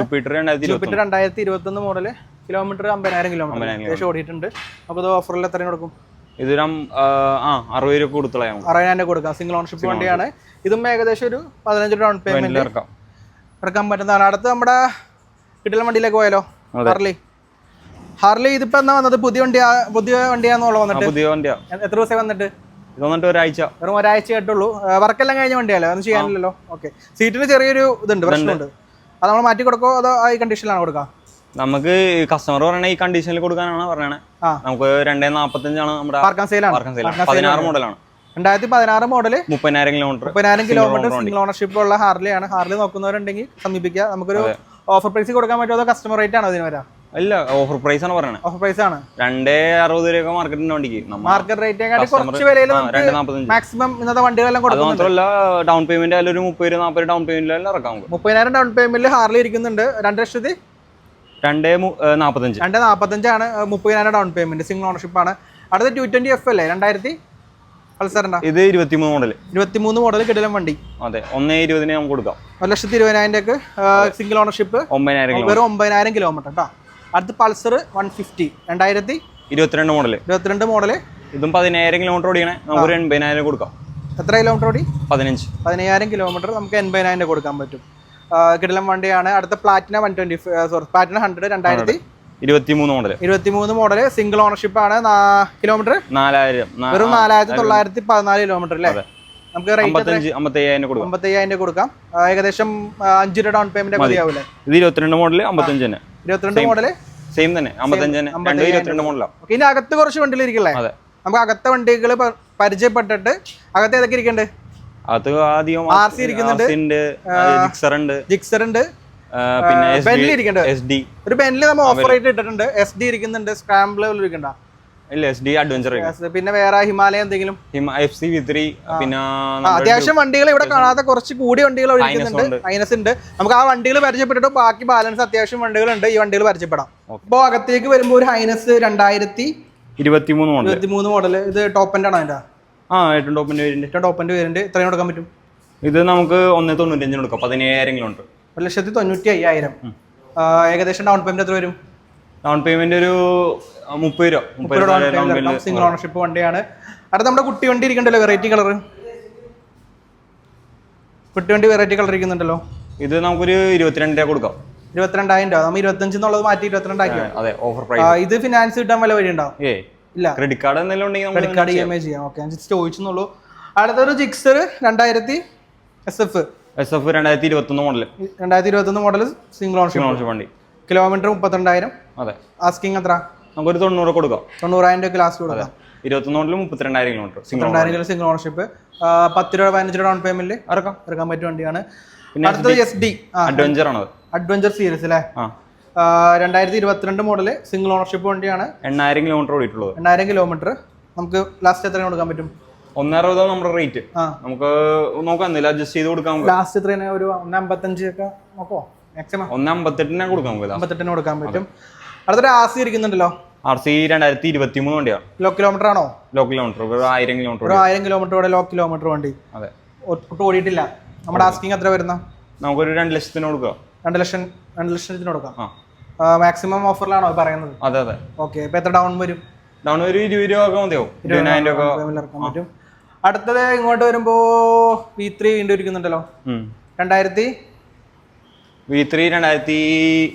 ജൂപ്പിറ്റർ രണ്ടായിരത്തി
ഇരുപത്തൊന്ന്. മോഡൽ കിലോമീറ്റർ അമ്പതിനായിരം കിലോമീറ്റർ ഏകദേശം ഓടിയിട്ടുണ്ട്. അപ്പോൾ ഇത് ഓഫറിൽ എത്രയും കൊടുക്കും?
ഇതൊരു ആ അറുപത് രൂപ കൊടുത്തളയാം
അറുപതിനായിരം കൊടുക്കാം. സിംഗിൾ ഓണർഷിപ്പ് വണ്ടിയാണ്. ഇതും ഏകദേശം ഒരു പതിനഞ്ച് ഡൗൺ പേയ്മെന്റ് ഇറക്കാൻ പറ്റുന്നതാണ് അടുത്ത് നമ്മുടെ കിട്ടില വണ്ടിയിലേക്ക് പോയാലോ? ഹർലി ഹാർലി ഇതിപ്പോ എന്നാ വന്നത്? പുതിയ വണ്ടിയാ പുതിയ വണ്ടിയാന്നുള്ള വന്നിട്ട്.
പുതിയ വണ്ടിയാ.
എത്ര ദിവസം വന്നിട്ട്?
ഇത് വന്നിട്ട് ഒരാഴ്ച.
വെറും ഒരാഴ്ച ആയിട്ടുള്ളൂ. വർക്കെല്ലാം കഴിഞ്ഞ വണ്ടിയല്ലേ? ഒന്നും ചെയ്യാനില്ലല്ലോ. ഓക്കെ. സീറ്റിന് ചെറിയൊരു ഇതുണ്ട് പ്രശ്നമുണ്ട്. അത് നമ്മൾ മാറ്റി കൊടുക്കോ? അതോ ഈ കണ്ടീഷനിലാണ് കൊടുക്കാം?
നമുക്ക് കസ്റ്റമർ പറയണ ഈ കണ്ടീഷനിൽ കൊടുക്കാനാണ് പറയണേ. നമുക്ക് രണ്ടേ നാപ്പത്തഞ്ചാണ് നമ്മുടെ
പാർക്കാൻ സെയിലാണ്
പതിനാറ് മോഡലാണ്
രണ്ടായിരത്തി പതിനാറ് മോഡൽ
മുപ്പതിനായിരം കിലോമീറ്റർ
മുപ്പതിനായിരം കിലോമീറ്റർ സിംഗിൾ ഓണർഷിപ്പ് ഉള്ള ഹാർലിയാണ്. ഹാർലി നോക്കുന്നവരുണ്ടെങ്കിൽ സമീപിക്കുക. നമുക്കൊരു ഓഫർ പ്രൈസ് കൊടുക്കാൻ പറ്റുമോ അതോ കസ്റ്റമർ റേറ്റ് ആണോ ഇതിന് വരാം?
അല്ല ഓഫർ പ്രൈസ് ആണ് പറയുന്നത്
ഓഫർ പ്രൈസ് ആണ്.
രണ്ടേ അറുപത് രൂപ മാർക്കറ്റിന്റെ വണ്ടിക്ക്.
മാർക്കറ്റ്
റേറ്റ്
കുറച്ച് വിലയിൽ മാക്സിമം ഇന്നത്തെ വണ്ടികളെല്ലാം കൊടുക്കും
മാത്രമല്ല ഡൗൺ പേയ്മെന്റ് അല്ല ഒരു മുപ്പത് രൂപ നാൽപ്പത് ഡൗൺ പേയ്മെന്റിലെല്ലാം ഇറക്കാം
മുപ്പതിനായിരം ഡൗൺ പേയ്മെന്റിൽ ഹാർലി ഇരിക്കുന്നുണ്ട്. രണ്ട് ലക്ഷത്തി?
രണ്ടേ നാൽപ്പത്തഞ്ച്
രണ്ട് നാൽപ്പത്തഞ്ചാണ് മുപ്പതിനായിരം ഡൗൺ പേയ്മെന്റ് സിംഗിൾ ഓണർഷിപ്പ് ആണ്. അടുത്ത ടു ട്വന്റി എഫ് അല്ലേ? രണ്ടായിരത്തി പൾസറിന്റെ
ഇത് ഇരുപത്തിമൂന്ന് മോഡൽ
ഇരുപത്തിമൂന്ന് മോഡൽ കിടലം വണ്ടി.
അതെ ഒന്നേ ഇരുപതിന് നമുക്ക് കൊടുക്കാം.
ഒരു ലക്ഷത്തി ഇരുപതിനായിരം സിംഗിൾ ഓണർഷിപ്പ്
ഒമ്പതിനായിരം
വെറും ഒമ്പതിനായിരം കിലോമീറ്റർ കേട്ടോ അടുത്ത് പൾസർ വൺ ഫിഫ്റ്റി രണ്ടായിരത്തി
ഇരുപത്തിരണ്ട് മോഡൽ
ഇരുപത്തിരണ്ട് മോഡൽ
ഇതും പതിനായിരം കിലോമീറ്റർ ഓടിയാണ് നമുക്ക് എൺപതിനായിരം കൊടുക്കാം.
എത്ര കിലോമീറ്റർ ഓടി?
പതിനഞ്ച്.
പതിനയ്യായിരം കിലോമീറ്റർ നമുക്ക് എൺപതിനായിരം കൊടുക്കാൻ പറ്റും. കിടിലം വണ്ടിയാണ്. അടുത്ത Platina one twenty sorry Platina hundred രണ്ടായിരത്തി
ഇരുപത്തിമൂന്ന് മോഡൽ
ഇരുപത്തിമൂന്ന് മോഡൽ സിംഗിൾ ഓണർഷിപ്പ് ആണ്. കിലോമീറ്റർ
നാലായിരം
വെറും നാലായിരത്തി തൊള്ളായിരത്തി പതിനാല് കിലോമീറ്റർ അല്ലേ? നമുക്ക്
അമ്പത്തയ്യായിരം കൊടുക്കാം.
ഏകദേശം അഞ്ച് രൂപ ഡൗൺ പേയ്മെന്റ് മതിയാവില്ലേ?
ഇത് ഇരുപത്തിരണ്ട് മോഡൽ അമ്പത്തഞ്ച് തന്നെ.
ഇരുപത്തിരണ്ട് മോഡൽ?
സെയിം തന്നെ. അമ്പത്തഞ്ച് തന്നെ. രണ്ടും ഇരുപത്തിരണ്ട് മോഡലാണ്
ഇനി അകത്ത് കുറച്ച്
അതെ.
നമുക്ക് അകത്തെ വണ്ടികൾ പരിചയപ്പെട്ടിട്ട് അകത്ത് ഏതൊക്കെ ഇരിക്കണ്ട്
അത് ആദ്യം
ആർ സി
ഇരിക്കുന്നുണ്ട്. ജിക്സർ ഉണ്ട്
ജിക്സർ ഉണ്ട്.
പിന്നെ
ബെന്റിൽ ഇരിക്കണ്ട്
എസ് ഡി
ഒരു പെനിൽ നമ്മൾ ഓഫർ ആയിട്ട് ഇട്ടിട്ടുണ്ട്. എസ് ഡി ഇരിക്കുന്നുണ്ട് സ്ക്രാമ്പിൾ ഇരിക്കണ്ട.
ഇല്ല എസ് ഡി അഡ്വഞ്ചർ
പിന്നെ വേറെ ഹിമാലയ എന്തെങ്കിലും?
എഫ് സി വി ത്രീ പിന്നെ
അത്യാവശ്യം വണ്ടികൾ ഇവിടെ കാണാത്ത കുറച്ച് കൂടി വണ്ടികൾ ഒഴിക്കുന്നുണ്ട്
ഉണ്ട്.
ഐനസ് ഉണ്ട്. നമുക്ക് ആ വണ്ടികൾ പരിചയപ്പെട്ടിട്ട് ബാക്കി ബാലൻസ് അത്യാവശ്യം വണ്ടികളുണ്ട്. ഈ വണ്ടികൾ പരിചയപ്പെടാം.
അപ്പോ
അപ്പോൾ അകത്തേക്ക് വരുമ്പോൾ ഒരു ഹൈനസ് രണ്ടായിരത്തി
ഇരുപത്തിമൂന്ന് മോഡൽ
ഇരുപത്തി മൂന്ന് മോഡൽ ഇത് ടോപ്പ് എന്റെ ആണോ അതിന്റെ?
ആ ഏറ്റവും ടോപ്പിന്റെ വേരിയന്റ്
ഏറ്റവും ടോപ്പ് പേരുണ്ട് വരുന്നുണ്ട്. ഇത്രയും കൊടുക്കാൻ പറ്റും?
ഇത് നമുക്ക് ഒന്ന് തൊണ്ണൂറ്റഞ്ചിന് കൊടുക്കാം. പതിനേഴായിരം കിലോമീറ്റർ
ഒരു ലക്ഷത്തി തൊണ്ണൂറ്റി അയ്യായിരം. ഏകദേശം ഡൗൺ പേയ്മെന്റ് എത്ര വരും?
ഡൗൺ പേയ്മെന്റ് ഒരു മുപ്പത് രൂപ. മുപ്പത്
സിംഗിൾ ഓണർഷിപ്പ് വണ്ടിയാണ്. അടുത്ത നമ്മുടെ കുട്ടി വണ്ടി ഇരിക്കണ്ടല്ലോ വെറൈറ്റി കളർ കുട്ടി വണ്ടി വെറൈറ്റി കളർ ഇരിക്കുന്നുണ്ടല്ലോ.
ഇത് നമുക്കൊരു ഇരുപത്തിരണ്ടേ രൂപ കൊടുക്കാം.
ഇരുപത്തിരണ്ടായിരം രൂപ. നമ്മൾ ഇരുപത്തഞ്ച് എന്നുള്ളത് മാറ്റി ഇരുപത്തിരണ്ടാക്കി
അതെ ഓഫർ പ്രൈസ്
ഇത് ഫിനാൻസ് കിട്ടാൻ വല്ല വഴി ഉണ്ടാവും ഇല്ല.
ക്രെഡിറ്റ് കാർഡ് എന്തെങ്കിലും ഉണ്ടെങ്കിൽ
credit card E M I ചെയ്യാം. ഓക്കെ ഞാൻ ജസ്റ്റ് ചോദിച്ചെന്നുള്ളൂ. അടുത്തൊരു ജിക്സർ രണ്ടായിരത്തി എസ് എഫ്
എസ് എഫ് രണ്ടായിരത്തി ഇരുപത്തൊന്ന് മോഡൽ
രണ്ടായിരത്തി ഇരുപത്തൊന്ന് മോഡൽ സിംഗിൾ ഓൺഷിപ്പ്
ഓൺഷിപ്പ് വണ്ടി.
കിലോമീറ്റർ മുപ്പത്തിരണ്ടായിരം.
അതെ.
ആസ്കിങ് എത്ര?
നമുക്ക് ഒരു തൊണ്ണൂറ് കൊടുക്കാം.
തൊണ്ണൂറായിരം രൂപ ലാസ്റ്റ് കൊടുക്കാം.
ഇരുപത്തൊന്ന് മോഡൽ മുപ്പത്തിരണ്ടായിരം കിലോമീറ്റർ സിംഗിൾ
രണ്ടായിരം കിലോ സിംഗിൾ ഓൺഷിപ്പ് പത്ത് രൂപ പതിനഞ്ച് രൂപ ഡൗൺ പേയ്മെന്റ്
ഇറക്കാം
ഇറക്കാൻ പറ്റിയ വണ്ടിയാണ്.
പിന്നെ
അടുത്തത് എസ് ഡി
അഡ്വഞ്ചർ ആണത്.
അഡ്വഞ്ചർ സീരീസ് അല്ലേ രണ്ടായിരത്തി ഇരുപത്തിരണ്ട് മോഡൽ സിംഗിൾ ഓണർഷിപ്പ് വണ്ടിയാണ്.
എണ്ണായിരം കിലോമീറ്റർ ഓടിയിട്ടുള്ളത്.
എണ്ണായിരം കിലോമീറ്റർ നമുക്ക് ലാസ്റ്റ് എത്രയും കൊടുക്കാൻ പറ്റും?
ഒന്നേ അറുപതാണ് നമ്മുടെ റേറ്റ് നമുക്ക് നോക്കാം എന്തെങ്കിലും അഡ്ജസ്റ്റ് ചെയ്ത് കൊടുക്കാം
ലാസ്റ്റ് എത്രയാണ് ഒരു ഒന്ന് അമ്പത്തഞ്ച് ഒക്കെ നോക്കോ മാക്സിമം
ഒന്ന് അമ്പത്തെട്ടിനാ കൊടുക്കാം നമുക്ക്
അമ്പത്തെട്ടിന് കൊടുക്കാൻ പറ്റും. അടുത്തൊരു സി ഇരിക്കുന്നുണ്ടല്ലോ?
ആർ സി രണ്ടായിരത്തി ഇരുപത്തി മൂന്ന് വണ്ടിയാണ്
ലോ കിലോമീറ്റർ ആണോ?
ലോ കിലോമീറ്റർ ഒരു ആയിരം കിലോമീറ്റർ
ഒരു ആയിരം കിലോമീറ്റർ ഇവിടെ ലോ കിലോമീറ്റർ വണ്ടി.
അതെ.
ഒട്ടും ഓടിയിട്ടില്ല. നമ്മുടെ ആസ്കിങ് എത്ര വരുന്ന?
നമുക്കൊരു രണ്ട് ലക്ഷത്തിന് കൊടുക്കാം.
രണ്ട് ലക്ഷം രണ്ട് ലക്ഷത്തിന് കൊടുക്കാം.
ആ.
മാക്സിമം ഓഫറിലാണോ പറയുന്നത്?
അതെ അതെ.
ഓക്കെ ഇപ്പൊ എത്ര ഡൗൺ വരും?
ഡൗൺ വരും ഇരുപത് രൂപ ഒക്കെ മതിയാവും. ഇരുപതിനായിരം രൂപ
പറ്റും. അടുത്തത് ഇങ്ങോട്ട് വരുമ്പോ വി ത്രീ വീണ്ടും ഇരിക്കുന്നുണ്ടല്ലോ രണ്ടായിരത്തി
വി ത്രീ രണ്ടായിരത്തി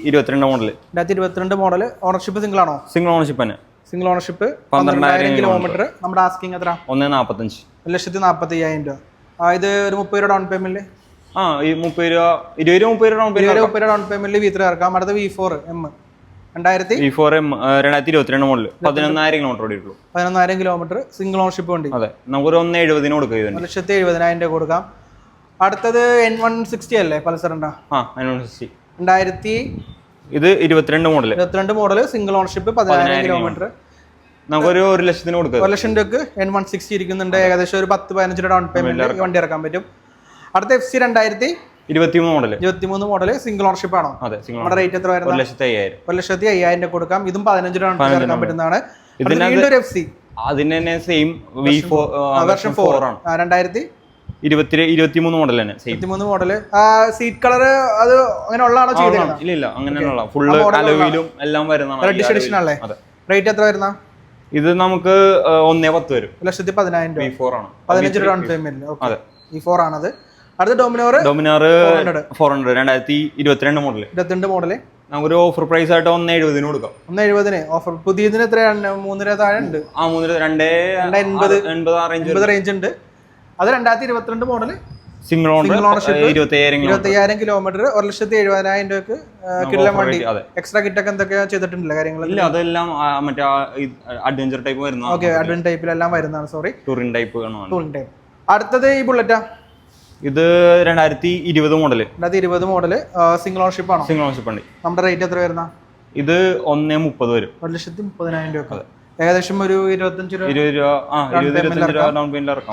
ഇരുപത്തിരണ്ട് മോഡൽ
രണ്ടായിരത്തി ഇരുപത്തിരണ്ട് മോഡൽ ഓണർഷിപ്പ് സിംഗിൾ ആണോ?
സിംഗിൾ ഓണർഷിപ്പ് തന്നെ.
സിംഗിൾ ഓണർഷിപ്പ്
പന്ത്രണ്ടായിരം
കിലോമീറ്റർ നമ്മുടെ ആസ്കിങ് എത്ര?
ഒന്ന് നാൽപ്പത്തഞ്ച്
ഒരു ലക്ഷത്തി നാൽപ്പത്തി അയ്യായിരം രൂപ ഇത് ഒരു മുപ്പത് രൂപ ഡൗൺ പേയ്മെന്റ്
ആ ഈ മുപ്പത് രൂപ ഇരുപത് രൂപ മുപ്പത് രൂപ ഡൗൺ പേയ്മെന്റ്
മുപ്പത് രൂപ ഡൗൺ പേയ്മെന്റ് വി ത്രീ ഇറക്കാം. അടുത്ത വി ഫോർ എം രണ്ടായിരത്തി
ഫോർ രണ്ടായിരത്തി ഇരുപത്തിരണ്ട് മോഡൽ പതിനൊന്നായിരം കിലോമീറ്റർ ഓടിയിട്ടുള്ളൂ.
പതിനൊന്നായിരം കിലോമീറ്റർ സിംഗിൾ ഓണർഷിപ്പ് വണ്ടി.
അതെ. നമുക്കൊരു ഒന്ന് എഴുപതിന് കൊടുക്കുക
ഒരു ലക്ഷത്തി എഴുപതിനായിരം രൂപ കൊടുക്കാം. അടുത്തത് എൻ വൺ സിക്സ്റ്റി അല്ലേ പൾസറിന്റെ
ആ അതിനനുസരിച്ച്
രണ്ടായിരത്തി
ഇത് ഇരുപത്തിരണ്ട് മോഡൽ
ഇരുപത്തിരണ്ട് മോഡൽ സിംഗിൾ ഓണർഷിപ്പ് പതിനായിരം കിലോമീറ്റർ
നമുക്കൊരു ഒരു ലക്ഷത്തിന് കൊടുക്കുക.
ഒരു ലക്ഷം രൂപക്ക് എൻ വൺ സിക്സ്റ്റി ഇരിക്കുന്നുണ്ട്. ഏകദേശം ഒരു പത്ത് പതിനഞ്ച് ഡൗൺ പേയ്മെന്റ് വണ്ടി ഇറക്കാൻ പറ്റും. അടുത്ത എഫ് സി രണ്ടായിരത്തി
ഇരുപത്തിമൂന്ന് മോഡൽ
ഇരുപത്തി മോഡൽ സിംഗിൾ ഓണർഷിപ്പ് ആണോ?
അതെ സിംഗിൾ
നമ്മുടെ റേറ്റ് എത്ര
ഒരു
വരുന്നത്
ലക്ഷത്തി അയ്യായിരം.
ഒരു ലക്ഷത്തി അയ്യായിരം രൂപ കൊടുക്കാം. ഇതും പതിനഞ്ച് രൂപ പറ്റുന്നതാണ്. അടുത്ത
ഇതിനകത്ത്
വീണ്ടും എഫ് സി
അതിന് തന്നെ same V four
version four ആണ്. രണ്ടായിരത്തി
ഇരുപത്തി ഇരുപത്തിമൂന്ന് മോഡൽ തന്നെ
ഇരുപത്തിമൂന്ന് സീറ്റ് കളർ അത് അങ്ങനെ ഉള്ളതാണോ
ഇല്ല ഇല്ല അങ്ങനെയുള്ള ഫുള്ള് അലവിലും എല്ലാം വരുന്നതാണ്.
റെഡ് എഡിഷൻ അല്ലേ റേറ്റ് എത്ര വരുന്ന?
ഇത് നമുക്ക് ഒന്നേ പത്ത് വരും.
ഒരു ലക്ഷത്തി പതിനായിരം രൂപ.
ആണ്.
പതിനഞ്ച് രൂപ ഡൗൺ പേയ്മെന്റ് ഓക്കെ
അതെ.
ഈ ഫോർ ആണത്. അടുത്ത ഡോമിനോർ
ഡോമിനോർ
400.
ഫോർ ഹൺഡ്രഡ് രണ്ടായിരത്തി ഇരുപത്തിരണ്ട് മോഡൽ
ഇരുപത്തിരണ്ട് മോഡൽ
നമുക്കൊരു ഓഫർ പ്രൈസ് ആയിട്ട് ഒന്ന് എഴുപതിന് കൊടുക്കാം.
ഒന്ന് എഴുപതിന്. ഓഫർ പുതിയതിന് എത്രയാണ്? മൂന്നര താഴെ ഉണ്ട്.
ആ മൂന്നര രണ്ടേ
എൺപത്.
എൺപത് റേഞ്ച്
റേഞ്ച് ഉണ്ട്. അത് രണ്ടായിരത്തി ഇരുപത്തിരണ്ട് model
single
Single ownership.
Owner ഇരുപത്തി അയ്യായിരം
കിലോമീറ്റർ ഒരു ലക്ഷത്തി എഴുപതിനായിരം രൂപക്ക്
offer
വണ്ടി. എക്സ്ട്രാ കിറ്റൊക്കെ എന്തൊക്കെയാ ചെയ്തിട്ടുണ്ടല്ലോ കാര്യങ്ങൾ
ഇല്ല അതെല്ലാം മറ്റേ അഡ്വഞ്ചർ ടൈപ്പ് വരുന്ന
ഓക്കെ അഡ്വഞ്ചർ ടൈപ്പിലെല്ലാം വരുന്നതാണ് sorry
touring type
touring type അടുത്തത് ഈ ബുള്ളറ്റാ
ഇത് രണ്ടായിരത്തി ഇരുപത് മോഡൽ
രണ്ടായിരത്തി ഇരുപത് മോഡൽ സിംഗിൾ ഓണർഷിപ്പ് ആണോ?
സിംഗിൾ ഓണർഷിപ്പ് ഉണ്ട്.
നമ്മുടെ റേറ്റ് എത്ര വരുന്ന?
ഇത് ഒന്നേ മുപ്പത് വരും.
ഒരു ലക്ഷത്തി മുപ്പതിനായിരം രൂപ ഏകദേശം ഒരു ഇരുപത്തഞ്ച് രൂപ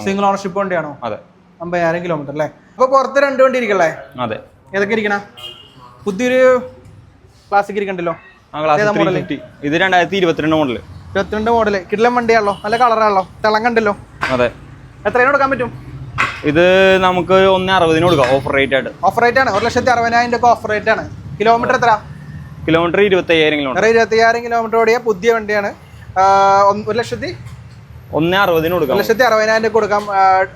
സിംഗിൾ ഓണർഷിപ്പ് വണ്ടിയാണോ?
അതെ.
അമ്പതിനായിരം കിലോമീറ്റർ അല്ലേ? അപ്പൊ പുറത്ത് രണ്ട് വണ്ടി ഇരിക്കല്ലേ
അതെ.
ഏതൊക്കെ ഇരിക്കണ? പുതിയൊരു ക്ലാസിക് ഇരിക്കണ്ടല്ലോ?
ഇത് രണ്ടായിരത്തി ഇരുപത്തിരണ്ട് മോഡൽ
ഇരുപത്തിരണ്ട് മോഡൽ കിടിലം വണ്ടിയാണല്ലോ. നല്ല കളറാണല്ലോ തിളങ്ങണ്ടല്ലോ.
അതെ.
എത്രയാണ് കൊടുക്കാൻ പറ്റും?
ഇത് നമുക്ക് ഒന്ന് അറുപതിന് കൊടുക്കാം ഓഫർ റേറ്റ് ആയിട്ട്.
ഓഫർ റേറ്റ് ആണ്. ഒരു ലക്ഷത്തി അറുപതിനായിരം രൂപ ഓഫർ റേറ്റ് ആണ്. കിലോമീറ്റർ എത്ര
കിലോമീറ്റർ ഇരുപത്തി അയ്യായിരം കിലോമീറ്റർ
ഇരുപത്തയ്യായിരം കിലോമീറ്റർ ഓടിയ പുതിയ വണ്ടിയാണ്. ഒരു ലക്ഷത്തി?
ഒന്ന് അറുപതിന് കൊടുക്കാം.
ലക്ഷത്തി അറുപതിനായിരം രൂപ കൊടുക്കാം.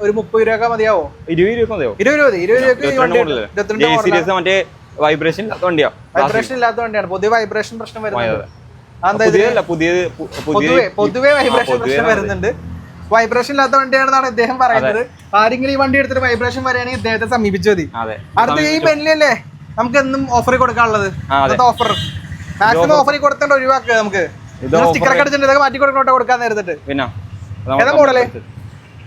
ഒരു മുപ്പത് രൂപ മതിയാവോ?
ഇരുപത് രൂപ മതിയോ
ഇരുപത് രൂപ. ഇരുപത്
രൂപ സീരീസ് മറ്റേ വൈബ്രേഷൻ ഇല്ലാത്ത വണ്ടിയാ.
വൈബ്രേഷൻ ഇല്ലാത്ത വണ്ടിയാണ്. പൊതുവെ വൈബ്രേഷൻ പ്രശ്നം വരുന്നത് പൊതുവെ വൈബ്രേഷൻ പ്രശ്നം വരുന്നുണ്ട്. വൈബ്രേഷൻ ഇല്ലാത്ത വണ്ടിയാണെന്നാണ് അദ്ദേഹം പറയുന്നത്. ആരെങ്കിലും ഈ വണ്ടി എടുത്തിട്ട് വൈബ്രേഷൻ വരികയാണെങ്കിൽ അദ്ദേഹത്തെ സമീപിച്ചു മതി. അടുത്ത ഈ പെണ്ണിലല്ലേ നമുക്ക് എന്നും ഓഫർ കൊടുക്കാനുള്ളത്. ഓഫർ മാക്സിമം ഓഫർ കൊടുത്തേണ്ട ഒഴിവാക്കുക നമുക്ക്. സ്റ്റിക്കർ ഒക്കെ അടിച്ചിട്ട് ഇതൊക്കെ മാറ്റി കൊടുക്കണോ കൊടുക്കാൻ നേരത്തിട്ട്
പിന്നെ
ഏതാ മോഡൽ